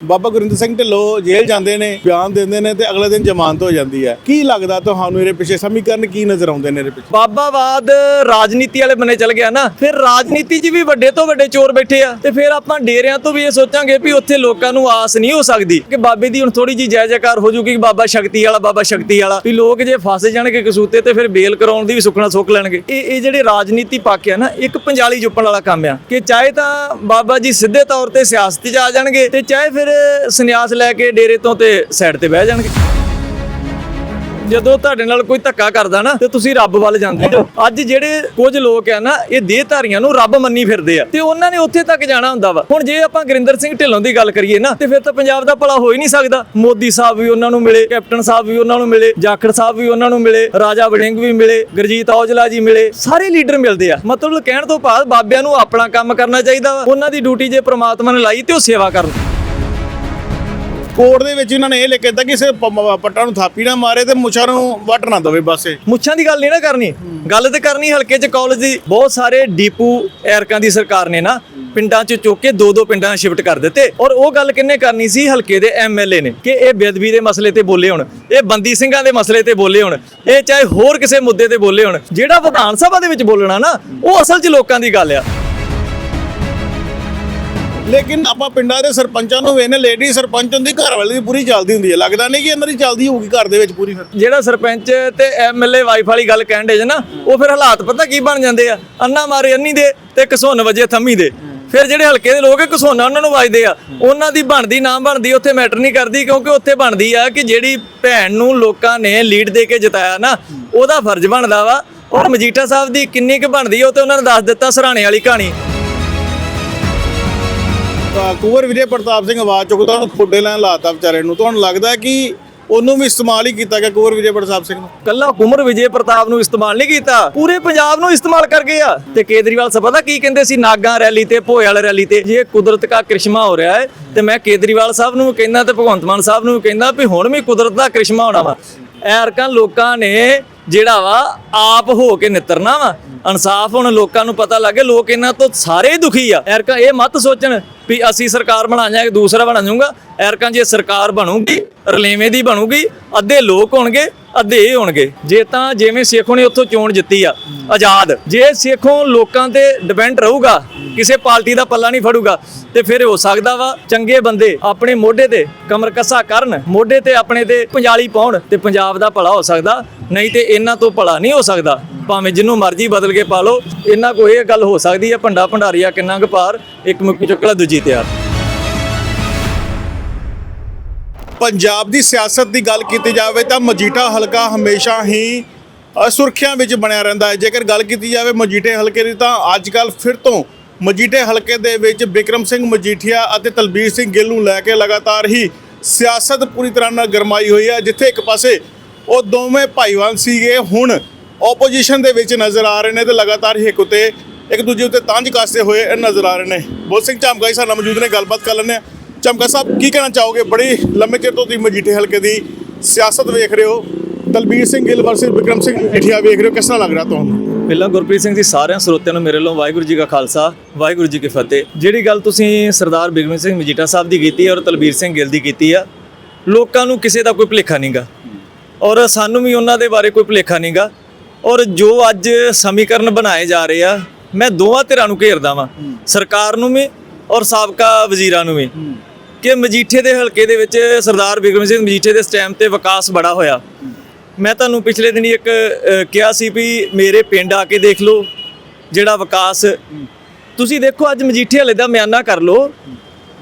ਬਾਬਾ ਗੁਰਿੰਦਰ ਸਿੰਘ ਢਿੱਲੋਂ ਜੇਲ੍ਹ ਜਾਂਦੇ ਨੇ, ਬਿਆਨ ਦਿੰਦੇ ਨੇ ਤੇ ਅਗਲੇ ਦਿਨ ਜ਼ਮਾਨਤ ਹੋ ਜਾਂਦੀ ਹੈ। ਕੀ ਲੱਗਦਾ ਤੁਹਾਨੂੰ ਇਹਦੇ ਪਿੱਛੇ? ਸਮੀਕਰਨ ਕੀ ਨਜ਼ਰ ਆਉਂਦੇ ਨੇ ਇਹਦੇ ਪਿੱਛੇ? ਬਾਬਾਵਾਦ ਰਾਜਨੀਤੀ ਵਾਲੇ ਬੰਨੇ ਚਲ ਗਿਆ ਨਾ, ਫਿਰ ਰਾਜਨੀਤੀ 'ਚ ਵੀ ਵੱਡੇ ਤੋਂ ਵੱਡੇ ਚੋਰ ਬੈਠੇ ਆ ਤੇ ਫਿਰ ਆਪਾਂ ਡੇਰਿਆਂ ਤੋਂ ਵੀ ਇਹ ਸੋਚਾਂਗੇ ਵੀ ਉੱਥੇ ਲੋਕਾਂ ਨੂੰ ਆਸ ਨਹੀਂ ਹੋ ਸਕਦੀ ਕਿ ਬਾਬੇ ਦੀ ਹੁਣ ਥੋੜੀ ਜੀ ਜੈ ਜੈਕਾਰ ਹੋ ਜੂਗੀ ਕਿ ਬਾਬਾ ਸ਼ਕਤੀ ਵਾਲਾ, ਬਾਬਾ ਸ਼ਕਤੀ ਵਾਲਾ। ਵੀ ਲੋਕ ਜੇ ਫਸ ਜਾਣਗੇ ਕਸੂਤੇ ਤੇ ਫਿਰ ਬੇਲ ਕਰਾਉਣ ਦੀ ਵੀ ਸੁੱਖਣਾ ਸੁੱਖ ਲੈਣਗੇ। ਇਹ ਇਹ ਜਿਹੜੇ ਰਾਜਨੀਤੀ ਪੱਕ ਆ ਨਾ, ਇੱਕ ਪੰਜਾਲੀ ਜੁੱਪਣ ਵਾਲਾ ਕੰਮ ਆ ਕਿ ਚਾਹੇ ਤਾਂ ਬਾਬਾ ਜੀ ਸਿੱਧੇ ਤੌਰ ਤੇ ਸਿਆਸਤ 'ਚ ਆ ਜਾਣਗੇ ਤੇ ਚਾਹੇ ਫਿਰ ਸੰਨਿਆਸ ਲੈ ਕੇ ਡੇਰੇ ਤੋਂ ਤੇ ਸਾਈਡ ਤੇ ਬਹਿ ਜਾਣਗੇ। ਜਦੋਂ ਤੁਹਾਡੇ ਨਾਲ ਕੋਈ ਧੱਕਾ ਕਰਦਾ ਨਾ, ਤੇ ਤੁਸੀਂ ਰੱਬ ਵੱਲ ਜਾਂਦੇ ਹੋ। ਅੱਜ ਜਿਹੜੇ ਕੁਝ ਲੋਕ ਆ ਨਾ, ਇਹ ਦੇਹਧਾਰੀਆਂ ਨੂੰ ਰੱਬ ਮੰਨੀ ਫਿਰਦੇ ਆ। ਤੇ ਉਹਨਾਂ ਨੇ ਉੱਥੇ ਤੱਕ ਜਾਣਾ ਹੁੰਦਾ ਵਾ। ਹੁਣ ਜੇ ਆਪਾਂ ਗੁਰਿੰਦਰ ਸਿੰਘ ਢਿੱਲੋਂ ਦੀ ਗੱਲ ਕਰੀਏ ਨਾ, ਤੇ ਫਿਰ ਤਾਂ ਪੰਜਾਬ ਦਾ ਭਲਾ ਹੋ ਹੀ ਨਹੀਂ ਸਕਦਾ। ਮੋਦੀ ਸਾਹਿਬ ਵੀ ਉਹਨਾਂ ਨੂੰ ਮਿਲੇ, ਕੈਪਟਨ ਸਾਹਿਬ ਵੀ ਉਹਨਾਂ ਨੂੰ ਮਿਲੇ, ਜਾਖੜ ਸਾਹਿਬ ਵੀ ਉਹਨਾਂ ਨੂੰ ਮਿਲੇ, ਰਾਜਾ ਵੜਿੰਗ ਵੀ ਮਿਲੇ, ਗੁਰਜੀਤ ਔਜਲਾ ਜੀ ਮਿਲੇ। ਸਾਰੇ ਲੀਡਰ ਮਿਲਦੇ ਆ। ਮਤਲਬ ਕਹਿਣ ਤੋਂ ਬਾਅਦ ਬਾਬਿਆਂ ਨੂੰ ਆਪਣਾ ਕੰਮ ਕਰਨਾ ਚਾਹੀਦਾ ਵਾ। ਉਹਨਾਂ ਦੀ ਡਿਊਟੀ ਜੇ ਪ੍ਰਮਾਤਮਾ ਨੇ ਲਾਈ ਤੇ ਉਹ ਸੇਵਾ ਕਰਨ। ਕੋਰਟ ਦੇ ਵਿੱਚ ਇਹਨਾਂ ਨੇ ਇਹ ਲਿਖ ਦਿੱਤਾ ਕਿ ਸੇ ਪੱਟਾਂ ਨੂੰ ਥਾਪੀ ਨਾ ਮਾਰੇ ਤੇ ਮੁੱਛਾਂ ਨੂੰ ਵੱਟ ਨਾ ਦਵੇ ਬਸ ਮੁੱਛਾਂ ਦੀ ਗੱਲ ਨਹੀਂ ਨਾ ਕਰਨੀ। ਗੱਲ ਤੇ ਕਰਨੀ ਹਲਕੇ 'ਚ ਕਾਲਜ ਦੀ। ਬਹੁਤ ਸਾਰੇ ਡੀਪੂ ਐਰਕਾਂ ਦੀ ਸਰਕਾਰ ਨੇ ਨਾ ਪਿੰਡਾਂ 'ਚ ਚੁੱਕ ਕੇ ਦੋ ਦੋ ਪਿੰਡਾਂ ਸ਼ਿਫਟ ਕਰ ਦਿੱਤੇ। ਔਰ ਉਹ ਗੱਲ ਕਿੰਨੇ ਕਰਨੀ ਸੀ ਹਲਕੇ ਦੇ ਐਮਐਲਏ ਨੇ ਕਿ ਇਹ ਬੇਅਦਬੀ ਦੇ ਮਸਲੇ ਤੇ ਬੋਲੇ ਹੁਣ, ਇਹ ਬੰਦੀ ਸਿੰਘਾਂ ਦੇ ਮਸਲੇ ਤੇ ਬੋਲੇ ਹੁਣ, ਇਹ ਚਾਹੇ ਹੋਰ ਕਿਸੇ ਮੁੱਦੇ ਤੇ ਬੋਲੇ ਹੁਣ। ਜਿਹੜਾ ਵਿਧਾਨ ਸਭਾ ਦੇ ਵਿੱਚ ਬੋਲਣਾ ਨਾ, ਉਹ ਅਸਲ 'ਚ ਲੋਕਾਂ ਦੀ ਗੱਲ ਆ। ਲੇਕਿਨ ਆਪਾਂ ਪਿੰਡਾਂ ਦੇ ਸਰਪੰਚਾਂ ਨੂੰ ਵੇਖਨੇ ਲੇਡੀ ਸਰਪੰਚ ਹੁੰਦੀ, ਘਰ ਵਾਲੀ ਦੀ ਪੂਰੀ ਚੱਲਦੀ ਹੁੰਦੀ ਹੈ। ਲੱਗਦਾ ਨਹੀਂ ਕਿ ਇਹਨਾਂ ਦੀ ਚੱਲਦੀ ਹੋਊਗੀ ਘਰ ਦੇ ਵਿੱਚ ਪੂਰੀ ਫਿਰ। ਜਿਹੜਾ ਸਰਪੰਚ ਤੇ ਐਮਐਲਏ ਵਾਈਫ ਵਾਲੀ ਗੱਲ ਕਹਿਣ ਦੇ ਨਾ, ਉਹ ਫਿਰ ਹਾਲਾਤ ਪਤਾ ਕੀ ਬਣ ਜਾਂਦੇ ਆ? ਅੰਨਾ ਮਾਰੇ ਅੰਨੀ ਦੇ ਤੇ ਘਸੁੰਨ ਵਜੇ ਥੰਮੀ ਦੇ। ਫਿਰ ਜਿਹੜੇ ਹਲਕੇ ਦੇ ਲੋਕ ਘਸੋਨਾ ਉਹਨਾਂ ਨੂੰ ਵੱਜਦੇ ਆ। ਉਹਨਾਂ ਦੀ ਬਣਦੀ, ਨਾ ਬਣਦੀ, ਉੱਥੇ ਮੈਟਰ ਨਹੀਂ ਕਰਦੀ, ਕਿਉਂਕਿ ਉੱਥੇ ਬਣਦੀ ਆ ਕਿ ਜਿਹੜੀ ਭੈਣ ਨੂੰ ਲੋਕਾਂ ਨੇ ਲੀਡ ਦੇ ਕੇ ਜਿਤਾਇਆ ਨਾ, ਉਹਦਾ ਫਰਜ਼ ਬਣਦਾ ਵਾ। ਔਰ ਮਜੀਠਾ ਸਾਹਿਬ ਦੀ ਕਿੰਨੀ ਕੁ ਬਣਦੀ ਉਹ ਤੇ ਉਹਨਾਂ ਨੇ ਦੱਸ ਦਿੱਤਾ ਸਰਾਣੇ ਵਾਲੀ ਕਹਾਣੀ। ਕੁੰਵਰ ਵਿਜੇ ਪ੍ਰਤਾਪ ਸਿੰਘ ਆਵਾਜ਼ ਚੁੱਕਦਾ ਉਹਨੂੰ ਖੋਡੇ ਲੈਣ ਲਾਤਾ ਵਿਚਾਰੇ ਨੂੰ। ਤੁਹਾਨੂੰ ਲੱਗਦਾ ਕਿ ਉਹਨੂੰ ਵੀ ਇਸਤੇਮਾਲ ਹੀ ਕੀਤਾ ਗਿਆ ਕੁੰਵਰ ਵਿਜੇ ਪ੍ਰਤਾਪ ਸਿੰਘ ਨੂੰ? ਕੱਲਾ ਕੁਮਰ ਵਿਜੇ ਪ੍ਰਤਾਪ ਨੂੰ ਇਸਤੇਮਾਲ ਨਹੀਂ ਕੀਤਾ। ਪੂਰੇ ਪੰਜਾਬ ਨੂੰ ਇਸਤੇਮਾਲ ਕਰ ਗਏ ਆ। ਤੇ ਕੇਜਰੀਵਾਲ ਸਾਹਿਬ ਪਤਾ ਕੀ ਕਹਿੰਦੇ ਸੀ? ਨਾਗਾ ਰੈਲੀ ਤੇ ਭੋਏ ਵਾਲੇ ਰੈਲੀ ਤੇ। ਜੇ ਕੁਦਰਤ ਦਾ ਕ੍ਰਿਸ਼ਮਾ ਹੋ ਰਿਹਾ ਹੈ, ਤੇ ਮੈਂ ਕੇਜਰੀਵਾਲ ਸਾਹਿਬ ਨੂੰ ਵੀ ਕਹਿੰਦਾ ਤੇ ਭਗਵੰਤ ਮਾਨ ਸਾਹਿਬ ਨੂੰ ਵੀ ਕਹਿੰਦਾ ਵੀ ਹੁਣ ਵੀ ਕੁਦਰਤ ਦਾ ਕ੍ਰਿਸ਼ਮਾ ਹੋਣਾ ਵਾ। ਐਰਕਾਂ ਲੋਕਾਂ ਨੇ ਜਿਹੜਾ ਵਾ ਆਪ ਹੋ ਕੇ ਨਿਤਰਨਾ ਵਾ। ਇਨਸਾਫ ਹੁਣ ਲੋਕਾਂ ਨੂੰ ਪਤਾ ਲੱਗੇ ਲੋਕ ਇਹਨਾਂ ਤੋਂ ਸਾਰੇ ਦੁਖੀ ਆ। ਐਰਕਾਂ ਇਹ ਮਤ ਸੋਚਣ ਵੀ ਅਸੀਂ ਸਰਕਾਰ ਬਣਾ ਜਾਾਂਗੇ ਦੂਸਰਾ ਬਣਾ ਜਾਊਗਾ। ਐਰਕਾਂ ਜੇ ਸਰਕਾਰ ਬਣੂਗੀ, ਰਲੇਵੇਂ ਦੀ ਬਣੂਗੀ, ਅੱਧੇ ਲੋਕ ਹੋਣਗੇ, ਅੱਧੇ ਇਹ ਹੋਣਗੇ। ਜੇ ਤਾਂ ਜਿਵੇਂ ਸੇਖੋਂ ਨੇ ਉੱਥੋਂ ਚੋਣ ਜਿੱਤੀ ਆ, ਆਜ਼ਾਦ। ਜੇ ਸੇਖੋਂ ਲੋਕਾਂ ਤੇ ਡਿਪੈਂਡ ਰਹੂਗਾ, ਕਿਸੇ ਪਾਰਟੀ ਦਾ ਪੱਲਾ ਨਹੀਂ ਫੜੂਗਾ, ਤੇ ਫਿਰ ਹੋ ਸਕਦਾ ਵਾ ਚੰਗੇ ਬੰਦੇ ਆਪਣੇ ਮੋਢੇ ਤੇ ਕਮਰ ਕੱਸਾ ਕਰਨ, ਮੋਢੇ ਤੇ ਆਪਣੇ ਤੇ ਪੰਜਾਲੀ ਪਾਉਣ, ਤੇ ਪੰਜਾਬ ਦਾ ਭਲਾ ਹੋ ਸਕਦਾ। ਨਹੀਂ ਤੇ ਇਹਨਾਂ ਤੋਂ ਭਲਾ ਨਹੀਂ ਹੋ ਸਕਦਾ? ਭਾਵੇਂ ਜਿੰਨੂੰ ਮਰਜ਼ੀ ਬਦਲ ਕੇ ਪਾ ਲਓ। ਇਹਨਾਂ ਕੋ ਇਹ ਗੱਲ ਹੋ ਸਕਦੀ ਹੈ, ਭੰਡਾ ਭੰਡਾਰੀਆ ਕਿੰਨਾ ਕੁ ਪਾਰ ਇੱਕ ਮੁੱਕੀ ਚੁੱਕਲਾ ਦੂਜੀ ਤਿਆਰ ਪੰਜਾਬ ਦੀ ਸਿਆਸਤ ਦੀ ਗੱਲ ਕੀਤੀ ਜਾਵੇ ਤਾਂ ਮਜੀਠਾ ਹਲਕਾ ਹਮੇਸ਼ਾ ਹੀ ਸੁਰਖੀਆਂ ਵਿੱਚ ਬਣਿਆ ਰਹਿੰਦਾ ਹੈ। ਜੇਕਰ ਗੱਲ ਕੀਤੀ ਜਾਵੇ ਮਜੀਠੇ ਹਲਕੇ ਦੀ ਤਾਂ ਅੱਜ ਕੱਲ ਫਿਰ ਤੋਂ ਮਜੀਠੇ ਹਲਕੇ ਦੇ ਵਿੱਚ ਬਿਕਰਮ ਸਿੰਘ ਮਜੀਠੀਆ ਅਤੇ ਤਲਬੀਰ ਸਿੰਘ ਗਿੱਲ ਨੂੰ ਲੈ ਕੇ ਲਗਾਤਾਰ ਹੀ ਸਿਆਸਤ ਪੂਰੀ ਤਰ੍ਹਾਂ ਨਾਲ ਗਰਮਾਈ ਹੋਈ ਹੈ। ਜਿੱਥੇ ਇੱਕ ਪਾਸੇ ਉਹ ਦੋਵੇਂ ਭਾਈਵਾਨ ਸੀਗੇ, ਹੁਣ ਆਪੋਜੀਸ਼ਨ ਦੇ ਵਿੱਚ ਨਜ਼ਰ ਆ ਰਹੇ ਨੇ ਤੇ ਲਗਾਤਾਰ ਹੀ ਇੱਕ ਉਤੇ, ਇੱਕ ਦੂਜੇ ਉੱਤੇ ਤਾਂਜ ਕੱਸਦੇ ਹੋਏ ਨਜ਼ਰ ਆ ਰਹੇ ਨੇ। ਬੋਲ ਸਿੰਘ ਝਾਮਗਾਈ ਸਾਡੇ ਨਾਲ ਮੌਜੂਦ ਨੇ, ਗੱਲਬਾਤ ਕਰ ਲੈਂਦੇ ਆ ਚਮਕਾ ਸਾਹਿਬ, ਕੀ ਕਹਿਣਾ ਚਾਹੋਗੇ? ਬੜੀ ਲੰਮੇ ਚਿਰ ਤੋਂ ਤੁਸੀਂ ਮਜੀਠੇ ਹਲਕੇ ਦੀ ਸਿਆਸਤ ਵੇਖ ਰਹੇ ਹੋ। ਤਲਬੀਰ ਸਿੰਘ ਗਿੱਲ ਵਰਸਸ ਵਿਕਰਮ ਸਿੰਘ ਮਜੀਠੀਆ ਵੇਖ ਰਹੇ ਹੋ, ਕਿਸ ਤਰ੍ਹਾਂ ਲੱਗ ਰਿਹਾ ਤੁਹਾਨੂੰ? ਪਹਿਲਾਂ ਗੁਰਪ੍ਰੀਤ ਸਿੰਘ ਜੀ, ਸਾਰਿਆਂ ਸਰੋਤਿਆਂ ਨੂੰ ਮੇਰੇ ਵੱਲੋਂ ਵਾਹਿਗੁਰੂ ਜੀ ਕਾ ਖਾਲਸਾ, ਵਾਹਿਗੁਰੂ ਜੀ ਕੀ ਫਤਿਹ। ਜਿਹੜੀ ਗੱਲ ਤੁਸੀਂ ਸਰਦਾਰ ਬਿਗਮ ਸਿੰਘ ਮਜੀਠਾ ਸਾਹਿਬ ਦੀ ਕੀਤੀ ਹੈ ਔਰ ਤਲਬੀਰ ਸਿੰਘ ਗਿੱਲ ਦੀ ਕੀਤੀ ਆ, ਲੋਕਾਂ ਨੂੰ ਕਿਸੇ ਦਾ ਕੋਈ ਭੁਲੇਖਾ ਨਹੀਂਗਾ ਔਰ ਸਾਨੂੰ ਵੀ ਉਹਨਾਂ ਦੇ ਬਾਰੇ ਕੋਈ ਭੁਲੇਖਾ ਨਹੀਂਗਾ ਔਰ ਜੋ ਅੱਜ ਸਮੀਕਰਨ ਬਣਾਏ ਜਾ ਰਹੇ ਆ ਮੈਂ ਦੋਵਾਂ ਧਿਰਾਂ ਨੂੰ ਘੇਰਦਾ ਵਾਂ ਸਰਕਾਰ ਨੂੰ ਵੀ ਔਰ ਸਾਬਕਾ ਵਜ਼ੀਰਾਂ ਨੂੰ ਵੀ। ਕਿ ਮਜੀਠੇ ਦੇ ਹਲਕੇ ਦੇ ਵਿੱਚ ਸਰਦਾਰ ਬਿਗਮ ਸਿੰਘ ਮਜੀਠੇ ਦੇ ਸਟੈਮ ਤੇ ਵਿਕਾਸ ਬੜਾ ਹੋਇਆ। ਮੈਂ ਤੁਹਾਨੂੰ ਪਿਛਲੇ ਦਿਨੀ ਇੱਕ ਕਿਹਾ ਸੀ ਵੀ ਮੇਰੇ ਪਿੰਡ ਆ ਕੇ ਦੇਖ ਲਓ ਜਿਹੜਾ ਵਿਕਾਸ। ਤੁਸੀਂ ਦੇਖੋ ਅੱਜ ਮਜੀਠੇ ਹਲੇ ਦਾ ਮਿਆਨਾ ਕਰ ਲਓ।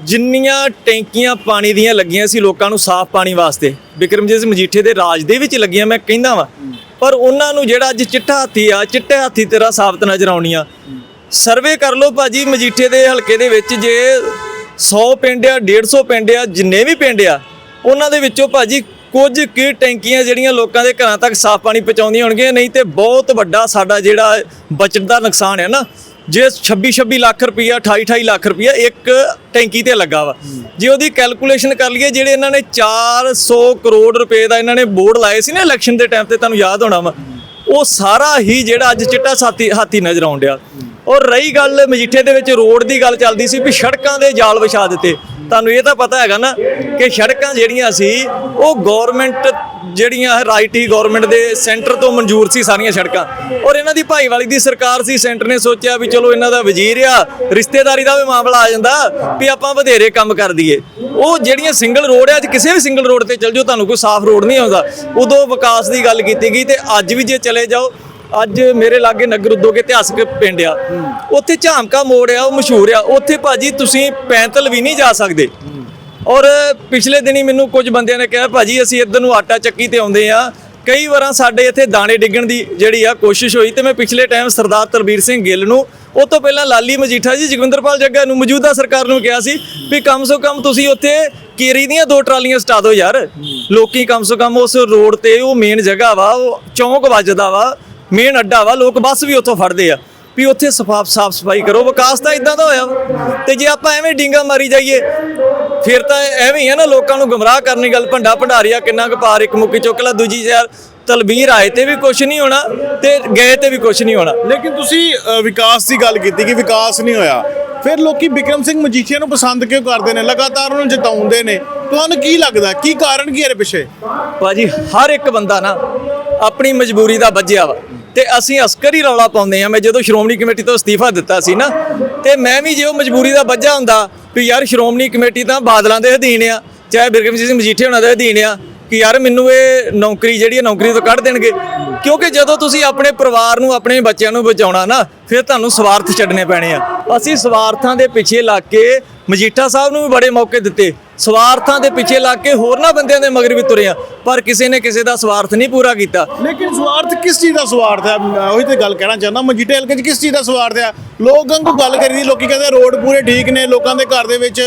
ਜਿੰਨੀਆਂ ਟੈਂਕੀਆਂ ਪਾਣੀ ਦੀਆਂ ਲੱਗੀਆਂ ਸੀ ਲੋਕਾਂ ਨੂੰ ਸਾਫ਼ ਪਾਣੀ ਵਾਸਤੇ ਬਿਕਰਮਜੀਤ ਮਜੀਠੇ ਦੇ ਰਾਜ ਦੇ ਵਿੱਚ ਲੱਗੀਆਂ ਮੈਂ ਕਹਿੰਦਾ ਵਾਂ। ਪਰ ਉਹਨਾਂ ਨੂੰ ਜਿਹੜਾ ਅੱਜ ਚਿੱਟਾ ਹਾਥੀ ਆ ਚਿੱਟੇ ਹਾਥੀ ਤੇਰਾ ਸਾਬਤ ਨਜ਼ਰ ਆਉਣੀਆਂ। ਸਰਵੇ ਕਰ ਲਓ ਭਾਜੀ ਮਜੀਠੇ ਦੇ ਹਲਕੇ ਦੇ ਵਿੱਚ ਜੇ 100 ਪਿੰਡ ਆ 150 ਪਿੰਡ ਆ ਜਿੰਨੇ ਵੀ ਪਿੰਡ ਆ ਉਹਨਾਂ ਦੇ ਵਿੱਚੋਂ ਭਾਜੀ ਕੁਝ ਕੀ ਟੈਂਕੀਆਂ ਜਿਹੜੀਆਂ ਲੋਕਾਂ ਦੇ ਘਰਾਂ ਤੱਕ ਸਾਫ਼ ਪਾਣੀ ਪਹੁੰਚਾਉਂਦੀਆਂ ਹੋਣਗੀਆਂ ਨਹੀਂ ਤੇ ਬਹੁਤ ਵੱਡਾ ਸਾਡਾ ਜਿਹੜਾ ਬਚਤ ਦਾ ਨੁਕਸਾਨ ਹੈ ਨਾ ਜੇ 26 26 ਲੱਖ ਰੁਪਈਆ 28 28 ਲੱਖ ਰੁਪਈਆ ਇੱਕ ਟੈਂਕੀ ਤੇ ਲੱਗਾ ਵਾ। ਜੇ ਉਹਦੀ ਕੈਲਕੂਲੇਸ਼ਨ ਕਰ ਲਈਏ ਜਿਹੜੇ ਇਹਨਾਂ ਨੇ 400 ਕਰੋੜ ਰੁਪਏ ਦਾ ਇਹਨਾਂ ਨੇ ਬੋਰਡ ਲਾਏ ਸੀ ਨਾ ਇਲੈਕਸ਼ਨ ਦੇ ਟਾਈਮ ਤੇ ਤੁਹਾਨੂੰ ਯਾਦ ਹੋਣਾ ਵਾ ਉਹ ਸਾਰਾ ਹੀ ਜਿਹੜਾ ਅੱਜ ਚਿੱਟਾ ਸਾਥੀ ਹਾਥੀ ਨਜ਼ਰ ਆਉਣ ਡਿਆ। ਔਰ ਰਹੀ ਗੱਲ ਮਜੀਠੇ ਦੇ ਵਿੱਚ ਰੋਡ ਦੀ ਗੱਲ ਚੱਲਦੀ ਸੀ ਵੀ ਸੜਕਾਂ ਦੇ ਜਾਲ ਵਿਛਾ ਦਿੱਤੇ। ਤੁਹਾਨੂੰ ਇਹ ਤਾਂ ਪਤਾ ਹੈਗਾ ਨਾ ਕਿ ਸੜਕਾਂ ਜਿਹੜੀਆਂ ਸੀ, ਉਹ ਗਵਰਨਮੈਂਟ ਜਿਹੜੀਆਂ ਰਾਈਟ ਹੀ ਗਵਰਨਮੈਂਟ ਦੇ ਸੈਂਟਰ ਤੋਂ ਮਨਜ਼ੂਰ ਸੀ ਸਾਰੀਆਂ ਸੜਕਾਂ। ਔਰ ਇਹਨਾਂ ਦੀ ਭਾਈਵਾਲੀ ਦੀ ਸਰਕਾਰ ਸੀ ਸੈਂਟਰ ਨੇ ਸੋਚਿਆ ਵੀ ਚਲੋ ਇਹਨਾਂ ਦਾ ਵਜ਼ੀਰ ਆ, ਰਿਸ਼ਤੇਦਾਰੀ ਦਾ ਵੀ ਮਾਮਲਾ ਆ ਜਾਂਦਾ ਵੀ ਆਪਾਂ ਵਧੇਰੇ ਕੰਮ ਕਰ ਦਈਏ। ਉਹ ਜਿਹੜੀਆਂ ਸਿੰਗਲ ਰੋਡ ਆ, ਅੱਜ ਕਿਸੇ ਵੀ ਸਿੰਗਲ ਰੋਡ ਤੇ ਚੱਲ ਜਾਓ, ਤੁਹਾਨੂੰ ਕੋਈ ਸਾਫ਼ ਰੋਡ ਨਹੀਂ ਆਉਂਦਾ। ਉਦੋਂ ਵਿਕਾਸ ਦੀ ਗੱਲ ਕੀਤੀ ਗਈ ਤੇ ਅੱਜ ਵੀ ਜੇ ਚਲੇ ਜਾਓ ਅੱਜ ਮੇਰੇ ਲਾਗੇ ਨਗਰ ਉਦੋਗੇ ਇਤਿਹਾਸਕ ਪਿੰਡ ਆ। ਉੱਥੇ ਝਾਮਕਾ ਮੋੜ ਆ, ਉਹ ਮਸ਼ਹੂਰ ਆ। ਉੱਥੇ ਭਾਜੀ ਤੁਸੀਂ ਪੈਂਤਲ ਵੀ ਨਹੀਂ ਜਾ ਸਕਦੇ। ਔਰ ਪਿਛਲੇ ਦਿਨੀ ਮੈਨੂੰ ਕੁਝ ਬੰਦਿਆਂ ਨੇ ਕਿਹਾ, ਭਾਜੀ, ਅਸੀਂ ਇੱਧਰ ਨੂੰ ਆਟਾ ਚੱਕੀ ਤੇ ਆਉਂਦੇ ਆ। ਕਈ ਵਾਰਾਂ ਸਾਡੇ ਇੱਥੇ ਦਾਣੇ ਡਿੱਗਣ ਦੀ ਜਿਹੜੀ ਆ ਕੋਸ਼ਿਸ਼ ਹੋਈ ਤੇ ਮੈਂ ਪਿਛਲੇ ਟਾਈਮ ਸਰਦਾਰ ਤਲਬੀਰ ਸਿੰਘ ਗਿੱਲ ਨੂੰ, ਉਹ ਤੋਂ ਪਹਿਲਾਂ ਲਾਲੀ ਮਜੀਠਾ ਜੀ, ਜਗਵਿੰਦਰਪਾਲ ਜੱਗਾ ਨੂੰ ਮੌਜੂਦਾ ਸਰਕਾਰ ਨੂੰ ਕਿਹਾ ਸੀ ਵੀ ਕਮ ਸੋ ਕਮ ਤੁਸੀਂ ਉੱਥੇ ਕੇਰੀ ਦੀਆਂ ਦੋ ਟਰਾਲੀਆਂ ਸਟਾ ਦਿਓ ਯਾਰ। ਲੋਕੀ ਕਮ ਸੋ ਕਮ ਉਸ ਰੋਡ ਤੇ ਉਹ ਮੇਨ ਜਗ੍ਹਾ ਵਾ, ਉਹ ਚੌਂਕ ਵੱਜਦਾ ਵਾ। ਮੇਨ ਅੱਡਾ ਵਾ ਲੋਕ ਬੱਸ ਵੀ ਉੱਥੋਂ ਫੜਦੇ ਆ। ਵੀ ਉੱਥੇ ਸਫਾਫ ਸਾਫ਼ ਸਫ਼ਾਈ ਕਰੋ ਵਿਕਾਸ ਤਾਂ ਇਦਾਂ ਦਾ ਹੋਇਆ। ਤੇ ਜੇ ਆਪਾਂ ਐਵੇਂ ਡਿੰਗਾ ਮਾਰੀ ਜਾਈਏ ਫਿਰ ਤਾਂ ਐਵੇਂ ਹੀ ਆ ਨਾ ਲੋਕਾਂ ਨੂੰ ਗਮਰਾਹ ਕਰਨ ਦੀ ਗੱਲ ਭੰਡਾ ਭੰਡਾਰੀਆ ਕਿੰਨਾ ਕੁ ਪਾਰ ਇੱਕ ਮੁੱਕੀ ਚੁੱਕ ਲਾ ਦੂਜੀ ਯਾਰ ਤਲਬੀਰ ਆਏ ਤੇ ਵੀ ਕੁਝ ਨਹੀਂ ਹੋਣਾ ਤੇ ਗਏ ਤੇ ਵੀ ਕੁਝ ਨਹੀਂ ਹੋਣਾ। ਲੇਕਿਨ ਤੁਸੀਂ ਵਿਕਾਸ ਦੀ ਗੱਲ ਕੀਤੀ ਕਿ ਵਿਕਾਸ ਨਹੀਂ ਹੋਇਆ। ਫਿਰ ਲੋਕੀ ਵਿਕਰਮ ਸਿੰਘ ਮਜੀਠੀਆ ਨੂੰ ਪਸੰਦ ਕਿਉਂ ਕਰਦੇ ਨੇ? ਲਗਾਤਾਰ ਉਹਨੂੰ ਜਿਤਾਉਂਦੇ ਨੇ। ਤੁਹਾਨੂੰ ਕੀ ਲੱਗਦਾ ਕੀ ਕਾਰਨ ਕੀ ਹੈ ਇਹਦੇ ਪਿੱਛੇ? ਭਾਜੀ ਹਰ ਇੱਕ ਬੰਦਾ ਨਾ ਆਪਣੀ ਮਜਬੂਰੀ ਦਾ ਵੱਜਿਆ ਵਾ। ਤੇ ਅਸੀਂ ਅਸਕਰ ਹੀ ਰੌਲਾ ਪਾਉਂਦੇ ਆ ਮੈਂ ਜਦੋਂ ਸ਼੍ਰੋਮਣੀ ਕਮੇਟੀ ਤੋਂ ਅਸਤੀਫਾ ਦਿੱਤਾ ਸੀ ਨਾ, ਤੇ ਮੈਂ ਵੀ ਜੇ ਉਹ ਮਜਬੂਰੀ ਦਾ ਵੱਜਾ ਹੁੰਦਾ ਵੀ ਯਾਰ ਸ਼੍ਰੋਮਣੀ ਕਮੇਟੀ ਤਾਂ ਬਾਦਲਾਂ ਦੇ ਅਧੀਨ ਆ, ਚਾਹੇ ਬਿਰਗਮ ਸਿੰਘ ਮਜੀਠੇ ਉਹਨਾਂ ਦੇ ਅਧੀਨ ਆ, ਕਿ ਯਾਰ ਮੈਨੂੰ ਇਹ ਨੌਕਰੀ ਜਿਹੜੀ ਹੈ ਨੌਕਰੀ ਤੋਂ ਕੱਢ ਦੇਣਗੇ। ਕਿਉਂਕਿ ਜਦੋਂ ਤੁਸੀਂ ਆਪਣੇ ਪਰਿਵਾਰ ਨੂੰ, ਆਪਣੇ ਬੱਚਿਆਂ ਨੂੰ ਬਚਾਉਣਾ ਨਾ, ਫਿਰ ਤੁਹਾਨੂੰ ਸਵਾਰਥ ਛੱਡਣੇ ਪੈਣੇ ਆ। ਅਸੀਂ ਸਵਾਰਥਾਂ ਦੇ ਪਿੱਛੇ ਲੱਗ ਕੇ ਮਜੀਠਾ ਸਾਹਿਬ ਨੂੰ ਵੀ ਬੜੇ ਮੌਕੇ ਦਿੱਤੇ। ਸਵਾਰਥਾਂ ਦੇ ਪਿੱਛੇ ਲੱਗ ਕੇ ਹੋਰਨਾਂ ਬੰਦਿਆਂ ਦੇ ਮਗਰ ਵੀ ਤੁਰੇ ਆ ਪਰ ਕਿਸੇ ਨੇ ਕਿਸੇ ਦਾ ਸਵਾਰਥ ਨਹੀਂ ਪੂਰਾ ਕੀਤਾ। ਲੇਕਿਨ ਸਵਾਰਥ ਕਿਸ ਚੀਜ਼ ਦਾ ਸਵਾਰਥ ਹੈ? ਮੈਂ ਉਹੀ ਤੇ ਗੱਲ ਕਹਿਣਾ ਚਾਹੁੰਦਾ ਮਜੀਠੇ ਹਲਕੇ 'ਚ ਕਿਸ ਚੀਜ਼ ਦਾ ਸਵਾਰਥ ਹੈ? ਲੋਕਾਂ ਨੂੰ ਗੱਲ ਕਰੀਦੀ ਲੋਕੀ ਕਹਿੰਦੇ ਰੋਡ ਪੂਰੇ ਠੀਕ ਨੇ ਲੋਕਾਂ ਦੇ ਘਰ ਦੇ ਵਿੱਚ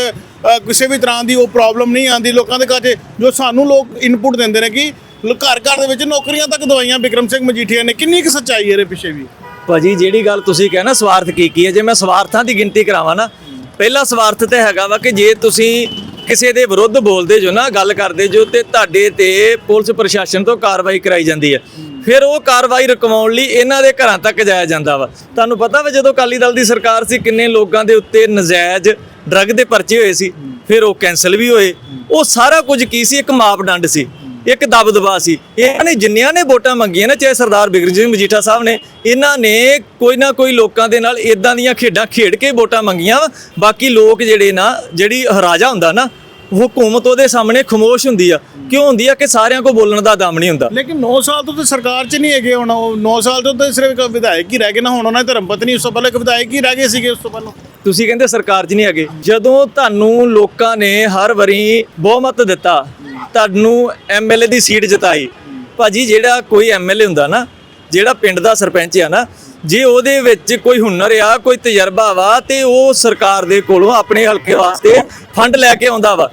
ਕਿਸੇ ਵੀ ਤਰ੍ਹਾਂ ਦੀ ਉਹ ਪ੍ਰੋਬਲਮ ਨਹੀਂ ਆਉਂਦੀ ਲੋਕਾਂ ਦੇ ਘਰ 'ਚ ਜੋ ਸਾਨੂੰ ਲੋਕ ਇਨਪੁਟ ਦਿੰਦੇ ਨੇ ਕਿ ਘਰ ਘਰ ਦੇ ਵਿੱਚ ਨੌਕਰੀਆਂ ਤੱਕ ਦਵਾਈਆਂ ਵਿਕਰਮ ਸਿੰਘ ਮਜੀਠੀਆ ਨੇ ਕਿੰਨੀ ਕੁ ਸੱਚਾਈ ਹੈ ਇਹਦੇ ਪਿੱਛੇ ਵੀ? ਭਾਜੀ ਜਿਹੜੀ ਗੱਲ ਤੁਸੀਂ ਕਹਿਣਾ ਸਵਾਰਥ ਕੀ ਕੀ ਹੈ? ਜੇ ਮੈਂ ਸਵਾਰਥਾਂ ਦੀ ਗਿਣਤੀ ਕਰਾਵਾਂ ਨਾ ਪਹਿਲਾ ਸਵਾਰਥ ਤੇ ਹੈਗਾ ਵਾ ਕਿ ਜੇ ਤੁਸੀਂ ਕਿਸੇ ਦੇ ਵਿਰੁੱਧ ਬੋਲਦੇ ਜੋ ਨਾ, ਗੱਲ ਕਰਦੇ ਜੋ ਤੇ ਤੁਹਾਡੇ ਤੇ ਪੁਲਿਸ ਪ੍ਰਸ਼ਾਸਨ ਤੋਂ ਕਾਰਵਾਈ ਕਰਾਈ ਜਾਂਦੀ ਹੈ। ਫਿਰ ਉਹ ਕਾਰਵਾਈ ਰੁਕਵਾਉਣ ਲਈ ਇਹਨਾਂ ਦੇ ਘਰਾਂ ਤੱਕ ਜਾਇਆ ਜਾਂਦਾ ਵਾ। ਤੁਹਾਨੂੰ ਪਤਾ ਵਾ ਜਦੋਂ ਅਕਾਲੀ ਦਲ ਦੀ ਸਰਕਾਰ ਸੀ, ਕਿੰਨੇ ਲੋਕਾਂ ਦੇ ਉੱਤੇ ਨਜਾਇਜ਼ ਡਰੱਗ ਦੇ ਪਰਚੇ ਹੋਏ ਸੀ, ਫਿਰ ਉਹ ਕੈਨਸਲ ਵੀ ਹੋਏ। ਉਹ ਸਾਰਾ ਕੁਝ ਕੀ ਸੀ? ਇੱਕ ਮਾਪਦੰਡ ਸੀ। ਇੱਕ ਦਬਦਬਾ ਸੀ। ਇਹਨਾਂ ਨੇ ਜਿੰਨਿਆਂ ਨੇ ਵੋਟਾਂ ਮੰਗੀਆਂ ਨਾ ਚਾਹੇ ਸਰਦਾਰ ਬਿਕਰਮ ਸਿੰਘ ਮਜੀਠਾ ਸਾਹਿਬ ਨੇ ਇਹਨਾਂ ਨੇ ਕੋਈ ਨਾ ਕੋਈ ਲੋਕਾਂ ਦੇ ਨਾਲ ਇਦਾਂ ਦੀਆਂ ਖੇਡਾਂ ਖੇਡ ਕੇ ਵੋਟਾਂ ਮੰਗੀਆਂ। ਬਾਕੀ ਲੋਕ ਜਿਹੜੇ ਨਾ ਜਿਹੜੀ ਰਾਜਾ ਹੁੰਦਾ ਨਾ ਹਕੂਮਤ ਉਹਦੇ ਸਾਹਮਣੇ ਖਮੋਸ਼ ਹੁੰਦੀ ਆ। ਕਿਉਂ ਹੁੰਦੀ ਆ ਕਿ ਸਾਰਿਆਂ ਕੋ ਬੋਲਣ ਦਾ ਦਮ ਨਹੀਂ ਹੁੰਦਾ। ਲੇਕਿਨ 9 ਸਾਲ ਤੋਂ ਤੇ ਸਰਕਾਰ 'ਚ ਨਹੀਂ ਹੈਗੇ ਹੁਣ ਉਹ। 9 ਸਾਲ ਤੋਂ ਤਾਂ ਸਿਰਫ ਇੱਕ ਵਿਧਾਇਕ ਹੀ ਰਹਿ ਗਏ ਨਾ ਹੁਣ ਉਹਨਾਂ ਦੇ ਧਰਮ ਪਤਨੀ ਉਸ ਤੋਂ ਪਹਿਲਾਂ ਇੱਕ ਵਿਧਾਇਕ ਹੀ ਰਹਿ ਗਏ ਸੀਗੇ ਉਸ ਤੋਂ ਪਹਿਲਾਂ। ਤੁਸੀਂ ਕਹਿੰਦੇ ਸਰਕਾਰ 'ਚ ਨਹੀਂ ਹੈਗੇ। ਜਦੋਂ ਤੁਹਾਨੂੰ ਲੋਕਾਂ ਨੇ ਹਰ ਵਾਰੀ ਬਹੁਮਤ ਦਿੱਤਾ ਤੁਹਾਨੂੰ ਐਮਐਲਏ ਦੀ ਸੀਟ ਜਿਤਾਈ। ਭਾਜੀ, ਜਿਹੜਾ ਕੋਈ ਐਮਐਲਏ ਹੁੰਦਾ ਨਾ, ਜਿਹੜਾ ਪਿੰਡ ਦਾ ਸਰਪੰਚ ਆ ਨਾ, ਜੇ ਉਹਦੇ ਵਿੱਚ ਕੋਈ ਹੁਨਰ ਆ, ਕੋਈ ਤਜਰਬਾ ਵਾ, ਤੇ ਉਹ ਸਰਕਾਰ ਦੇ ਕੋਲੋਂ ਆਪਣੇ ਹਲਕੇ ਵਾਸਤੇ ਫੰਡ ਲੈ ਕੇ ਆਉਂਦਾ ਵਾ।